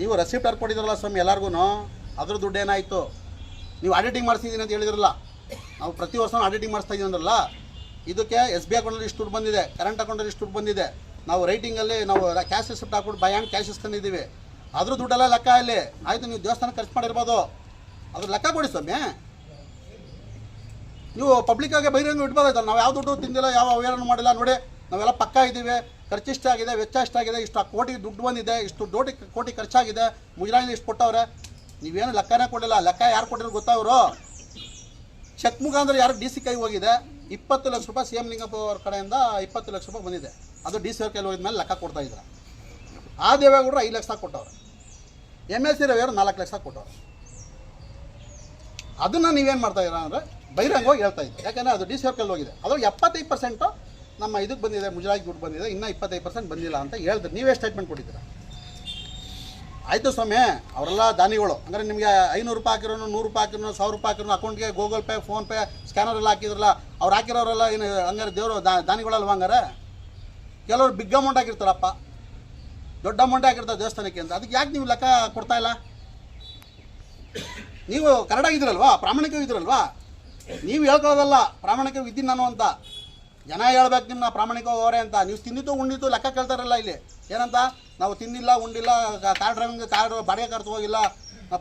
Speaker 1: ನೀವು ರೆಸಿಪ್ಟ್ ಯಾರು ಕೊಟ್ಟಿದ್ರಲ್ಲ ಸ್ವಾಮಿ ಎಲ್ಲರಿಗೂ ಅದ್ರ ದುಡ್ಡು ಏನಾಯಿತು ನೀವು ಆಡಿಟಿಂಗ್ ಮಾಡಿಸಿದ್ದೀನಿ ಅಂತ ಹೇಳಿದ್ರಲ್ಲ. ನಾವು ಪ್ರತಿ ವರ್ಷ ಆಡಿಟಿಂಗ್ ಮಾಡಿಸ್ತಾ ಅಂದ್ರಲ್ಲ, ಇದಕ್ಕೆ ಎಸ್ ಬಿ ಅಕೌಂಟಲ್ಲಿ ಇಷ್ಟು ದುಡ್ಡು ಬಂದಿದೆ ಕರೆಂಟ್ ಅಕೌಂಟಲ್ಲಿ ಇಷ್ಟು ದುಡ್ಡು ಬಂದಿದೆ. ನಾವು ರೈಟಿಂಗಲ್ಲಿ ನಾವು ಕ್ಯಾಶ್ ರಿಸಿಪ್ಟ್ ಹಾಕ್ಬಿಟ್ಟು ಬೈ ಹ್ಯಾಂಡ್ ಕ್ಯಾಶ್ ಇಸ್ಕೊಂಡಿದ್ದೀವಿ. ಅದ್ರ ದುಡ್ಡೆಲ್ಲ ಲೆಕ್ಕ ಇಲ್ಲಿ. ಆಯಿತು, ನೀವು ದೇವಸ್ಥಾನ ಖರ್ಚು ಮಾಡಿರ್ಬೋದು. ಅದ್ರ ಲೆಕ್ಕ ಕೊಡಿ ಸ್ವಾಮಿ. ನೀವು ಪಬ್ಲಿಕ್ಕಾಗೆ ಬಹಿರಂಗ ಇಡ್ಬೋದಾಯ್ತಲ್ಲ ನಾವು ಯಾವ ದುಡ್ಡು ತಿಂದಿಲ್ಲ, ಯಾವ ಅವೇರನ್ನು ಮಾಡಿಲ್ಲ ನೋಡಿ, ನಾವೆಲ್ಲ ಪಕ್ಕ ಇದ್ದೀವಿ. ಇಷ್ಟಾಗಿದೆ ವೆಚ್ಚ ಇಷ್ಟಾಗಿದೆ ಇಷ್ಟು ಆ ಕೋಟಿ ದುಡ್ಡು ಬಂದಿದೆ, ಇಷ್ಟು ದೋಟಿ ಕೋಟಿ ಖರ್ಚಾಗಿದೆ, ಮುಜರಾಯಿಲಿ ಇಷ್ಟು ಕೊಟ್ಟವ್ರೆ. ನೀವೇನು ಲೆಕ್ಕನೇ ಕೊಡಲಿಲ್ಲ, ಲೆಕ್ಕ ಯಾರು ಕೊಟ್ಟಿರೋ ಗೊತ್ತವರು ಚೆಕ್ ಮುಖಾಂತರ ಯಾರು ಡಿ ಸಿ ಕೈ ಹೋಗಿದೆ, ಇಪ್ಪತ್ತು ಲಕ್ಷ ರೂಪಾಯಿ ಸಿ ಎಂ ಲಿಂಗಪ್ಪ ಅವ್ರ ಕಡೆಯಿಂದ ಇಪ್ಪತ್ತು ಲಕ್ಷ ರೂಪಾಯಿ ಬಂದಿದೆ. ಅದು ಡಿ ಸಿ ಅವ್ರ ಕೈಲಿ ಹೋಗಿದ್ಮೇಲೆ ಲೆಕ್ಕ ಕೊಡ್ತಾ ಇದ್ದಾರೆ. ಆ ದೇವೇಗೌಡರು ಐದು ಲಕ್ಷ ಕೊಟ್ಟವ್ರು. ಎಂ ಎಲ್ ಸಿ ರವಿಯವರು ನಾಲ್ಕು ಲಕ್ಷ ಕೊಟ್ಟವ್ರು. ಅದನ್ನು ನೀವೇನು ಮಾಡ್ತಾ ಇದ್ದೀರಾ ಅಂದರೆ ಬಹಿರಂಗವಾಗಿ ಹೇಳ್ತಾ ಇದ್ದೀವಿ ಯಾಕಂದರೆ ಅದು ಡಿ ಸಿ ಅವ್ರ ಕೈಲಿ ಹೋಗಿದೆ. ಅದು ಎಪ್ಪತ್ತೈದು ಪರ್ಸೆಂಟು ನಮ್ಮ ಇದಕ್ಕೆ ಬಂದಿದೆ, ಮುಜರಾಯಿ ದುಡ್ಡು ಬಂದಿದೆ, ಇನ್ನೂ ಇಪ್ಪತ್ತೈದು ಪರ್ಸೆಂಟ್ ಬಂದಿಲ್ಲ ಅಂತ ಹೇಳಿದ್ರೆ ನೀವೇ ಸ್ಟೇಟ್ಮೆಂಟ್ ಕೊಟ್ಟಿದ್ದೀರಾ. ಆಯಿತು ಸ್ವಾಮಿ, ಅವರೆಲ್ಲ ದಾನಿಗಳು. ಅಂದರೆ ನಿಮಗೆ ಐನೂರು ರೂಪಾಯಿ ಹಾಕಿರೋ ನೂರು ರೂಪಾಯಿ ಹಾಕಿರೋ ಸಾವಿರ ರೂಪಾಯಿ ಹಾಕಿರೋ ಅಕೌಂಟ್ಗೆ Google Pay, PhonePe, scanner ಎಲ್ಲ ಹಾಕಿದ್ರಲ್ಲ, ಅವ್ರು ಹಾಕಿರೋರೆಲ್ಲ ಏನು ಹಂಗಾರೆ ದೇವರು ದಾನಿಗಳಲ್ವ ಹಂಗಾರೆ? ಕೆಲವರು ಬಿಗ್ ಅಮೌಂಟ್ ಹಾಕಿರ್ತಾರಪ್ಪ. ದೊಡ್ಡ ಅಮೌಂಟ್ ಹಾಕಿರ್ತಾರೆ ದೇವಸ್ಥಾನಕ್ಕೆ ಅಂತ. ಅದಕ್ಕೆ ಯಾಕೆ ನೀವು ಲೆಕ್ಕ ಕೊಡ್ತಾ ಇಲ್ಲ? ನೀವು ಕನ್ನಡ ಪ್ರಾಮಾಣಿಕ ಇದ್ರಲ್ವಾ? ನೀವು ಹೇಳ್ಕೊಳ್ಳೋದಲ್ಲ ಪ್ರಾಮಾಣಿಕ ಇದ್ದೀನಿ ನಾನು ಅಂತ. ಜನ ಹೇಳ್ಬೇಕು ನಿಮ್ಮ ಪ್ರಾಮಾಣಿಕ ಹೋಗೋರೆ ಅಂತ. ನೀವು ತಿಂದಿದ್ದು ಉಂಡಿದ್ದು ಲೆಕ್ಕ ಕೇಳ್ತಾರಲ್ಲ ಇಲ್ಲಿ. ಏನಂತ? ನಾವು ತಿಂದಿಲ್ಲ, ಉಂಡಿಲ್ಲ ಕಾರ್ ಡ್ರೈವಿಂಗ್ ಕಾರ್ ಬಾಡಿಗೆ ಕಾರ್ ಹೋಗಿಲ್ಲ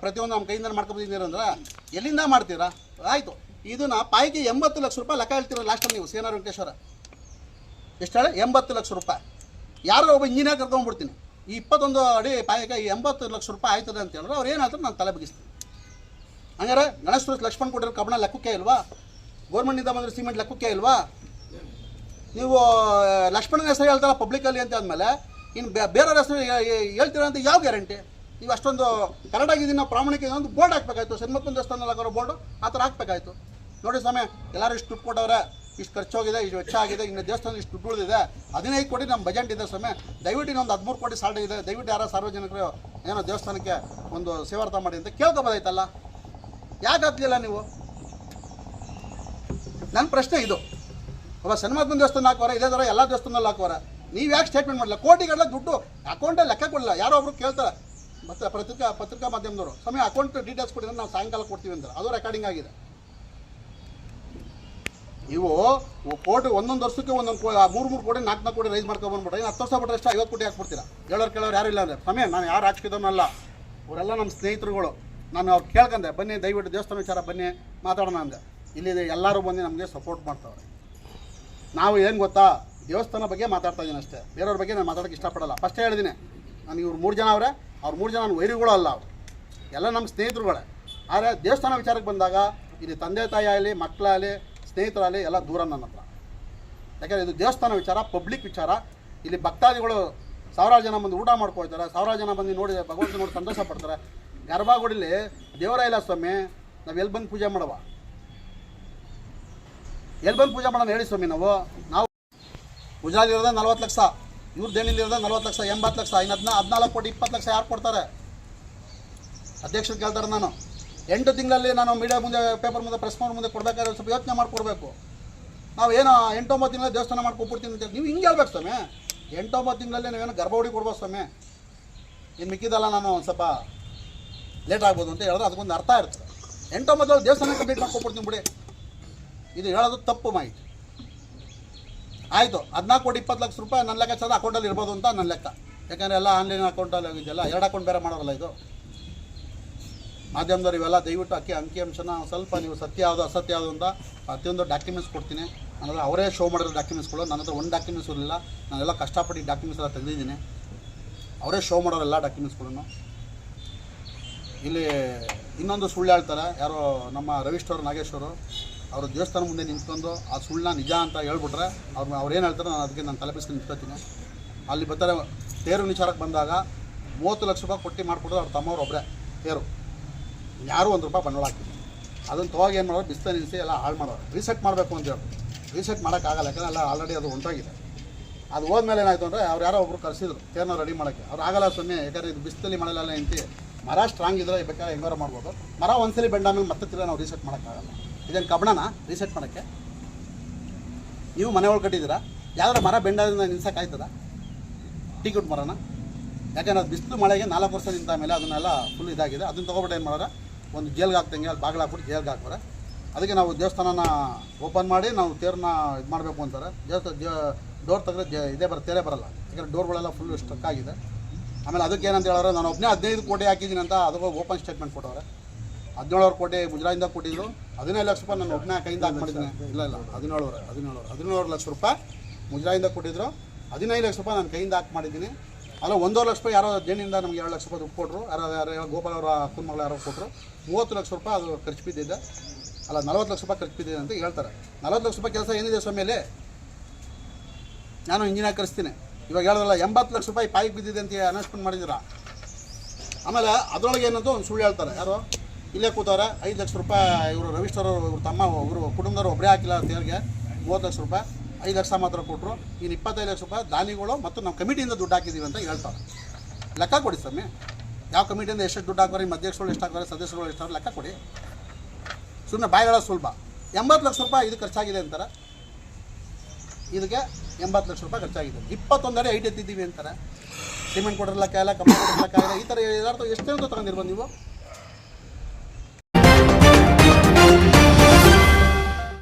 Speaker 1: ಪ್ರತಿಯೊಂದು ನಮ್ಮ ಕೈಯಿಂದ ಮಾಡ್ಕೊಬಿದ್ದೀನಿ ಅಂದ್ರೆ, ಎಲ್ಲಿಂದ ಮಾಡ್ತೀರಾ? ಆಯಿತು. ಇದನ್ನ ಪಾಯಿಗೆ ಎಂಬತ್ತು ಲಕ್ಷ ರೂಪಾಯಿ ಲೆಕ್ಕ ಹೇಳ್ತೀರ ಲಾಸ್ಟ್ ನೀವು ಸೇನಾ ವೆಂಕಟೇಶ್ವರ. ಎಷ್ಟು ಹೇಳಿ? ಎಂಬತ್ತು ಲಕ್ಷ ರೂಪಾಯಿ. ಯಾರೋ ಒಬ್ಬ ಇಂಜಿನಿಯರ್ ಕರ್ಕೊಂಡ್ಬಿಡ್ತೀನಿ. ಈ ಇಪ್ಪತ್ತೊಂದು ಅಡಿ ಪಾಯಿಗೆ ಎಂಬತ್ತು ಲಕ್ಷ ರೂಪಾಯಿ ಆಯ್ತದೆ ಅಂತ ಹೇಳಿದ್ರೆ ಅವ್ರು ಏನಾದರೂ ನಾನು ತಲೆ ಬಗ್ಗಿಸ್ತೀನಿ. ಹಂಗಾರೆ ಗಣೇಶ್ ಲಕ್ಷ್ಮಣ್ ಕೊಟ್ಟಿರೋ ಕಬ್ಬಣ ಲೆಕ್ಕಕ್ಕೆ ಇಲ್ವಾ? ಗೌರ್ಮೆಂಟಿಂದ ಬಂದರೆ ಸಿಮೆಂಟ್ ಲೆಕ್ಕಕ್ಕೆ ಇಲ್ವಾ? ನೀವು ಲಕ್ಷ್ಮಣನ ಹೆಸರು ಹೇಳ್ತಾರ ಪಬ್ಲಿಕಲ್ಲಿ ಅಂತ ಆದಮೇಲೆ, ಇನ್ನು ಬೇರೆಯವ್ರ ಹೆಸರು ಹೇಳ್ತೀರ ಅಂತ ಯಾವ ಗ್ಯಾರಂಟಿ ನೀವು ಅಷ್ಟೊಂದು ಆಗಿದ್ದೀನಿ ನಾವು ಪ್ರಾಮಾಣಿಕ ಒಂದು ಬೋರ್ಡ್ ಹಾಕ್ಬೇಕಾಯ್ತು. ಸನ್ಮಕ್ಕನ ದೇವಸ್ಥಾನದಲ್ಲಿ ಹಾಕೋರೋ ಬೋರ್ಡು ಆ ಥರ ಹಾಕಬೇಕಾಯ್ತು. ನೋಡಿ ಸ್ವಾಮಿ, ಎಲ್ಲರೂ ಇಷ್ಟು ದುಡ್ಡು ಕೊಟ್ಟವ್ರೆ, ಇಷ್ಟು ಖರ್ಚೋಗಿದೆ ಇಷ್ಟು ವೆಚ್ಚ ಆಗಿದೆ, ಇನ್ನು ದೇವಸ್ಥಾನ ಇಷ್ಟು ದುಡ್ಡು ಉಳಿದಿದೆ, ಹದಿನೈದು ಕೋಟಿ ನಮ್ಮ ಬಜೆಟ್ ಇದೆ ಸ್ವಾಮಿ. ದಯವಿಟ್ಟು ಇನ್ನೊಂದು ಹದಿಮೂರು ಕೋಟಿ ಸಾಲ ಇದೆ. ದಯವಿಟ್ಟು ಯಾರೋ ಸಾರ್ವಜನಿಕರು ಏನೋ ದೇವಸ್ಥಾನಕ್ಕೆ ಒಂದು ಸೇವಾರ್ಥ ಮಾಡಿ ಅಂತ ಕೇಳ್ಕೊಬೋದಾಯ್ತಲ್ಲ? ಯಾಕೆ ನೀವು? ನನ್ನ ಪ್ರಶ್ನೆ ಇದು. ಒಬ್ಬ ಸನ್ಮಾತ್ಮನ ದೇವಸ್ಥಾನ ಹಾಕೋರ ಇದೇ ಥರ ಎಲ್ಲ ದೇವಸ್ಥಾನದಲ್ಲಿ ಹಾಕೋರ ನೀವು ಯಾಕೆ ಸ್ಟೇಟ್ಮೆಂಟ್ ಮಾಡಲ್ಲ ಕೋಟಿಗಳ ದುಡ್ಡು ಅಕೌಂಟಲ್ಲಿ ಲೆಕ್ಕ ಕೊಡಲ್ಲ ಯಾರೋ ಒಬ್ರು ಕೇಳ್ತಾರೆ. ಮತ್ತೆ ಪತ್ರಿಕಾ ಪತ್ರಿಕಾ ಮಾಧ್ಯಮದವರು, ಸಮಯ ಅಕೌಂಟ್ ಡೀಟೇಲ್ಸ್ ಕೊಟ್ಟಿದ್ರೆ ನಾವು ಸಾಯಂಕಾಲ ಕೊಡ್ತೀವಿ ಅಂತ ಅದು ರೆಕಾರ್ಡಿಂಗ್ ಆಗಿದೆ. ನೀವು ಕೋಟಿ, ಒಂದೊಂದು ವರ್ಷಕ್ಕೆ ಒಂದೊಂದು ಮೂರು ಮೂರು ಕೋಟಿ, ನಾಲ್ಕು ನಾಲ್ಕು ಕೋಟಿ ರೈಸ್ ಮಾಡ್ಕೊಂಡು ಬಂದ್ಬಿಟ್ರೆ ಹತ್ತು ವರ್ಷ ಬಿಟ್ಟರೆ ಎಷ್ಟು ಐವತ್ತು ಕೋಟಿ ಹಾಕ್ಬಿಡ್ತೀರಾ? ಹೇಳೋರು ಕೇಳೋರು ಯಾರು ಇಲ್ಲ ಅಂದರೆ. ಸಮಯ, ನಾನು ಯಾರು ಹಾಕ್ಸಿದವನಲ್ಲ ಅವರೆಲ್ಲ ನಮ್ಮ ಸ್ನೇಹಿತರುಗಳು. ನಾನು ಅವ್ರು ಕೇಳ್ಕಂದೆ ಬನ್ನಿ, ದಯವಿಟ್ಟು ದೇವಸ್ಥಾನ ವಿಚಾರ ಬನ್ನಿ, ಮಾತಾಡೋಣ ಅಂದೆ. ಇಲ್ಲಿ ಎಲ್ಲರೂ ಬಂದು ನಮಗೆ ಸಪೋರ್ಟ್ ಮಾಡ್ತಾವ್ರೆ. ನಾವು ಏನು ಗೊತ್ತಾ? ದೇವಸ್ಥಾನ ಬಗ್ಗೆ ಮಾತಾಡ್ತಾ ಇದ್ದೀನಿ ಅಷ್ಟೇ. ಬೇರೆಯವ್ರ ಬಗ್ಗೆ ನಾನು ಮಾತಾಡೋಕ್ಕೆ ಇಷ್ಟಪಡಲ್ಲ. ಫಸ್ಟ್ ಹೇಳಿದ್ದೀನಿ ನಾನು ಇವ್ರು ಮೂರು ಜನ ಅವರೇ. ಅವ್ರು ಮೂರು ಜನ ವೈರಿಗಳು ಅಲ್ಲ ಅವರು. ಎಲ್ಲ ನಮ್ಮ ಸ್ನೇಹಿತರುಗಳೇ. ಆದರೆ ದೇವಸ್ಥಾನ ವಿಚಾರಕ್ಕೆ ಬಂದಾಗ ಇಲ್ಲಿ ತಂದೆ ತಾಯಿ ಆಗಲಿ ಮಕ್ಕಳಾಗಲಿ ಸ್ನೇಹಿತರಾಗಲಿ ಎಲ್ಲ ದೂರ ನನ್ನ ಹತ್ರ. ಯಾಕಂದರೆ ಇದು ದೇವಸ್ಥಾನ ವಿಚಾರ, ಪಬ್ಲಿಕ್ ವಿಚಾರ. ಇಲ್ಲಿ ಭಕ್ತಾದಿಗಳು ಸಾವಿರಾರು ಜನ ಬಂದು ಊಟ ಮಾಡ್ಕೊಳ್ತಾರೆ. ಸಾವಿರಾರು ಜನ ಬಂದು ನೋಡಿ ಭಗವಂತ ನೋಡಿ ಸಂತೋಷ ಪಡ್ತಾರೆ. ಗರ್ಭಗುಡಿಲಿ ದೇವರ ಸ್ವಾಮಿ ನಾವು ಎಲ್ಲಿ ಬಂದು ಪೂಜೆ ಮಾಡವ ಎಲ್ಲಿ ಬಂದು ಪೂಜೆ ಮಾಡೋಣ ಹೇಳಿ ಸ್ವಾಮಿ ನಾವು? ನಾವು ಗುಜರಾತಿರೋದ ನಲ್ವತ್ತು ಲಕ್ಷ, ಇವ್ರ ದೇಣಿಲಿರೋದ ನಲ್ವತ್ತು ಲಕ್ಷ, ಎಂಬತ್ತು ಲಕ್ಷ, ಇನ್ನು ಹದಿನಾ ಹದಿನಾಲ್ಕು ಕೋಟಿ, ಇಪ್ಪತ್ತು ಲಕ್ಷ ಯಾರು ಕೊಡ್ತಾರೆ? ಅಧ್ಯಕ್ಷರು ಕೇಳ್ತಾರೆ ನಾನು. ಎಂಟು ತಿಂಗಳಲ್ಲಿ ನಾನು ಮೀಡಿಯಾ ಮುಂದೆ ಪೇಪರ್ ಮುಂದೆ ಪ್ರೆಸ್ ಮುಂದೆ ಕೊಡಬೇಕಾದ್ರೆ ಸ್ವಲ್ಪ ಯೋಚನೆ ಮಾಡಿಕೊಡ್ಬೇಕು. ನಾವು ಏನೋ ಎಂಟೊಂಬತ್ತು ತಿಂಗಳಲ್ಲಿ ದೇವಸ್ಥಾನ ಮಾಡ್ಕೊಬಿಡ್ತೀನಿ ಅಂತ ನೀವು ಹಿಂಗೆ ಹೇಳ್ಬೇಕು ಸ್ವಾಮಿ. ಎಂಟೊಂಬತ್ತು ತಿಂಗಳಲ್ಲಿ ನೀವೇನು ಗರ್ಭಗುಡಿ ಕೊಡ್ಬೋದು ಸ್ವಾಮಿ. ಇನ್ನು ಮಿಕ್ಕಿದಲ್ಲ ನಾನು ಒಂದು ಸ್ವಲ್ಪ ಲೇಟ್ ಆಗ್ಬೋದು ಅಂತ ಹೇಳಿದ್ರೆ ಅದಕ್ಕೊಂದು ಅರ್ಥ ಇರ್ತದೆ ಎಂಟೊಂಬತ್ತು ದೇವಸ್ಥಾನ ಕಂಪ್ಲೀಟ್ ಮಾಡ್ಕೊಬಿಡ್ತೀನಿ ಬಿಡಿ. ಇದು ಹೇಳೋದು ತಪ್ಪು ಮಾಹಿತಿ. ಆಯಿತು, ಹದಿನಾಲ್ಕು ಕೋಟಿ ಇಪ್ಪತ್ತು ಲಕ್ಷ ರೂಪಾಯಿ ನನ್ನ ಲೆಕ್ಕಾಚಾರ ಅಕೌಂಟಲ್ಲಿ ಇರ್ಬೋದು ಅಂತ ನನ್ನ ಲೆಕ್ಕ. ಯಾಕಂದರೆ ಎಲ್ಲ ಆನ್ಲೈನ್ ಅಕೌಂಟಲ್ಲಿ ಹೋಗಿದ್ದೆಲ್ಲ, ಎರಡು ಅಕೌಂಟ್ ಬೇರೆ ಮಾಡೋರಲ್ಲ ಇದು. ಮಾಧ್ಯಮದವ್ರು ಇವೆಲ್ಲ ದಯವಿಟ್ಟು ಅಕ್ಕಿ ಅಂಕಿಅಂಶನ ಸ್ವಲ್ಪ ನೀವು ಸತ್ಯ ಯಾವುದು ಅಸತ್ಯ ಯಾವುದು ಅಂತ ಪ್ರತಿಯೊಂದು ಡಾಕ್ಯುಮೆಂಟ್ಸ್ ಕೊಡ್ತೀನಿ. ನನ್ನ ಅವರೇ ಶೋ ಮಾಡಿರೋ ಡಾಕ್ಯುಮೆಂಟ್ಸ್ಗಳು ನನ್ನ ಹತ್ರ ಒಂದು ಡಾಕ್ಯುಮೆಂಟ್ಸ್ ಇರಲಿಲ್ಲ. ನಾನೆಲ್ಲ ಕಷ್ಟಪಟ್ಟು ಡಾಕ್ಯುಮೆಂಟ್ಸ್ ಎಲ್ಲ ತೆಗೆದಿದ್ದೀನಿ ಅವರೇ ಶೋ ಮಾಡೋರು ಎಲ್ಲ ಡಾಕ್ಯುಮೆಂಟ್ಸ್ಗಳನ್ನು ಇಲ್ಲಿ ಇನ್ನೊಂದು ಸುಳ್ಳು ಹೇಳ್ತಾರೆ. ಯಾರೋ ನಮ್ಮ ನಾಗೇಶ್ವರು ಅವರು ದೇವಸ್ಥಾನ ಮುಂದೆ ನಿಂತ್ಕೊಂಡು ಆ ಸುಳ್ಳನ್ನ ನಿಜ ಅಂತ ಹೇಳ್ಬಿಟ್ರೆ ಅವ್ರು ಅವ್ರು ಏನು ಹೇಳ್ತಾರೆ ನಾನು ಅದಕ್ಕೆ ನಾನು ತಲೆಬಿಸ್ಕೊಂಡು ನಿಂತ್ಕೊತೀನಿ. ಅಲ್ಲಿ ಬರ್ತಾರೆ, ತೇರು ವಿಚಾರಕ್ಕೆ ಬಂದಾಗ ಮೂವತ್ತು ಲಕ್ಷ ರೂಪಾಯಿ ಕೊಟ್ಟು ಮಾಡಿಕೊಡೋದು ಅವ್ರ ತಮ್ಮವ್ರು ಒಬ್ಬರೇ ತೇರು. ಯಾರೂ ಒಂದು ರೂಪಾಯಿ ಬಂಡವಾಳ ಹಾಕಿದ್ರು. ಅದನ್ನು ತೊಗೊಂಡು ಏನು ಮಾಡೋರು ಬಿಸ್ತ ನಿಲ್ಲಿಸಿ ಎಲ್ಲ ಹಾಳು ಮಾಡೋರು. ರೀಸೆಟ್ ಮಾಡಬೇಕು ಅಂತ ಹೇಳಿ ರೀಸೆಟ್ ಮಾಡೋಕ್ಕಾಗಲ್ಲ ಯಾಕಂದ್ರೆ ಎಲ್ಲ ಆಲ್ರೆಡಿ ಅದು ಹೊಂಟೋಗಿದೆ ಅದು ಹೋದ್ಮೇಲೆ ಏನಾಯ್ತು ಅಂದರೆ ಅವ್ರು ಯಾರೋ ಒಬ್ರು ಕರೆಸಿದ್ರು ತೇರನ್ನ ರೆಡಿ ಮಾಡೋಕ್ಕೆ. ಅವ್ರು ಆಗಲ್ಲ ಸ್ವಾಮಿ, ಯಾಕಂದರೆ ಇದು ಬಿಸಿಲಲ್ಲಿ ಮಾಡಲ್ಲ ನಿಂತು ಮರ ಸ್ಟ್ರಾಂಗ್ ಇದ್ರೆ ಬೇಕಾದ್ರೆ ಹೆಂಗಾರು ಮಾಡ್ಬೋದು. ಮರ ಒಂದ್ಸಲಿ ಬೆಂಡ ಮೇಲೆ ಮತ್ತೆ ತಿರ್ಗಿ ನಾವು ರೀಸೆಟ್ ಮಾಡೋಕ್ಕಾಗಲ್ಲ ಇದೇನು ಕಬ್ಬಣನ ರೀಸೆಟ್ ಮಾಡೋಕ್ಕೆ. ನೀವು ಮನೆ ಒಳಗೆ ಕಟ್ಟಿದ್ದೀರಾ? ಯಾವ್ದಾರ ಮರ ಬೆಂಡದಿಂದ ನಿಲ್ಸೋಕ್ಕಾಯ್ತದ ಟೀಕುಟ್ ಮರನ? ಯಾಕಂದ್ರೆ ಅದು ಬಿಸಿಲು ಮಳೆಗೆ ನಾಲ್ಕು ವರ್ಷ ನಿಂತ ಮೇಲೆ ಅದನ್ನೆಲ್ಲ ಫುಲ್ ಇದಾಗಿದೆ. ಅದನ್ನ ತೊಗೊಬಿಟ್ಟು ಏನು ಮಾಡೋರ ಒಂದು ಜೇಲ್ಗೆ ಹಾಕ್ದಂಗೆ ಅಲ್ಲಿ ಬಾಗಿಲು ಹಾಕ್ಬಿಟ್ಟು ಜೇಲ್ಗೆ ಹಾಕೋರೆ ಅದಕ್ಕೆ ನಾವು ದೇವಸ್ಥಾನನ ಓಪನ್ ಮಾಡಿ ನಾವು ತೇರನ್ನ ಇದು ಮಾಡಬೇಕು ಅಂತಾರೆ. ದೇವಸ್ಥಾನ ಡೋರ್ ತೆಗೆದ್ರೆ ಇದೇ ಬರ ತೇರೇ ಬರಲ್ಲ. ಯಾಕಂದರೆ ಡೋರ್ಗಳೆಲ್ಲ ಫುಲ್ ಸ್ಟಕ್ ಆಗಿದೆ. ಆಮೇಲೆ ಅದಕ್ಕೆ ಏನಂತ ಹೇಳೋರು ನಾನು ಒಬ್ಬನೇ ಹದಿನೈದು ಕೋಟಿ ಹಾಕಿದ್ದೀನಿ ಅಂತ ಅದಕ್ಕೆ ಓಪನ್ ಸ್ಟೇಟ್ಮೆಂಟ್ ಕೊಟ್ಟವ್ರೆ. ಹದಿನೇಳು ಕೋಟಿ ಗುಜರಾತಿಂದ ಕೊಟ್ಟಿದ್ರು. ಹದಿನೈದು ಲಕ್ಷ ರೂಪಾಯಿ ನಾನು ಒಬ್ಬನೇ ಕೈಯಿಂದ ಹಾಕಿ ಮಾಡಿದ್ದೀನಿ ಇಲ್ಲ ಇಲ್ಲ ಹದಿನೇಳು ಹದಿನೇಳು ಹದಿನೇಳು ಲಕ್ಷ ರೂಪಾಯಿ ಮುಜರಾಯಿಂದ ಕೊಟ್ಟಿದ್ರು. ಹದಿನೈದು ಲಕ್ಷ ರೂಪಾಯಿ ನಾನು ಕೈಯಿಂದ ಹಾಕಿ ಮಾಡಿದ್ದೀನಿ. ಅಲ್ಲ, ಒಂದೂವರೆ ಲಕ್ಷ ರೂಪಾಯಿ ಯಾರೋ ಜೇನಿಂದ ನಮ್ಗೆ ಎರಡು ಲಕ್ಷ ರೂಪಾಯಿ ದುಡ್ಡು ಕೊಟ್ಟರು ಯಾರೋ ಯಾರೋ ಗೋಪಾಲ್ ಅವರ ಅಕ್ಕನ ಮಗಳು ಯಾರೋ ಕೊಟ್ಟರು ಮೂವತ್ತು ಲಕ್ಷ ರೂಪಾಯಿ ಅದು ಖರ್ಚು ಬಿದ್ದಿದ್ದೆ ಅಲ್ಲ, ನಲ್ವತ್ತು ಲಕ್ಷ ರೂಪಾಯಿ ಖರ್ಚು ಬಿದ್ದಿದೆ ಅಂತ ಹೇಳ್ತಾರೆ. ನಲ್ವತ್ತು ಲಕ್ಷ ರೂಪಾಯಿ ಕೆಲಸ ಏನಿದೆ ಸ್ವಾಮಿಯಲ್ಲಿ ನಾನು ಇಂಜಿನಿಯರ್ ಕರೆಸ್ತೀನಿ. ಇವಾಗ ಹೇಳಿದ್ರಲ್ಲ ಎಂಬತ್ತು ಲಕ್ಷ ರೂಪಾಯಿ ಪಾಯಿಗೆ ಬಿದ್ದಿದೆ ಅಂತ ಅನೌನ್ಸ್ಮೆಂಟ್ ಮಾಡಿದ್ದೀರಾ? ಆಮೇಲೆ ಅದರೊಳಗೆ ಏನಂತ ಒಂದು ಸುಳ್ಳು ಹೇಳ್ತಾರೆ. ಯಾರು? ಇಲ್ಲೇ ಕೂತವ್ರೆ, ಐದು ಲಕ್ಷ ರೂಪಾಯಿ ಇವರು ರವಿಶ್ವರ್ ಇವ್ರ ತಮ್ಮ ಇವರು ಕುಟುಂಬದವ್ರು ಒಬ್ಬರೇ ಹಾಕಿಲ್ಲ ತೇರಿಗೆ, ಮೂವತ್ತು ಲಕ್ಷ ರೂಪಾಯಿ, ಐದು ಲಕ್ಷ ಮಾತ್ರ ಕೊಟ್ಟರು ಇನ್ನು ಇಪ್ಪತ್ತೈದು ಲಕ್ಷ ರೂಪಾಯಿ ದಾನಿಗಳು ಮತ್ತು ನಮ್ಮ ಕಮಿಟಿಯಿಂದ ದುಡ್ಡು ಹಾಕಿದ್ದೀವಿ ಅಂತ ಹೇಳ್ತಾರೆ. ಲೆಕ್ಕ ಕೊಡಿ ಸ್ವಾಮಿ. ಯಾವ ಕಮಿಟಿಯಿಂದ ಎಷ್ಟು ದುಡ್ಡು ಹಾಕೋರಿ ನಿಮ್ಮ ಅಧ್ಯಕ್ಷಗಳು ಎಷ್ಟು ಹಾಕೋರಿ ಸದಸ್ಯರುಗಳು ಎಷ್ಟು ಲೆಕ್ಕ ಕೊಡಿ. ಸುಮ್ಮನೆ ಬಾಯಿಗಳ ಸುಲಭ. ಎಂಬತ್ತು ಲಕ್ಷ ರೂಪಾಯಿ ಇದು ಖರ್ಚಾಗಿದೆ ಅಂತಾರೆ. ಇದಕ್ಕೆ ಎಂಬತ್ತು ಲಕ್ಷ ರೂಪಾಯಿ ಖರ್ಚಾಗಿದೆ. ಇಪ್ಪತ್ತೊಂದು ಅಡಿ ಐಟ್ ಎತ್ತಿದ್ದೀವಿ ಅಂತಾರೆ. ಸಿಮೆಂಟ್ ಕೊಡಿರ್ಲಕ್ಕಾಗಲ್ಲ ಕಮ್ಮಿ ಕಾಯಿಲ್ಲ ಈ ಥರ ಎಲ್ಲಾರ್ದು ಎಷ್ಟೇನೋ ತಗೊಂಡಿರ್ಬೋದು ನೀವು?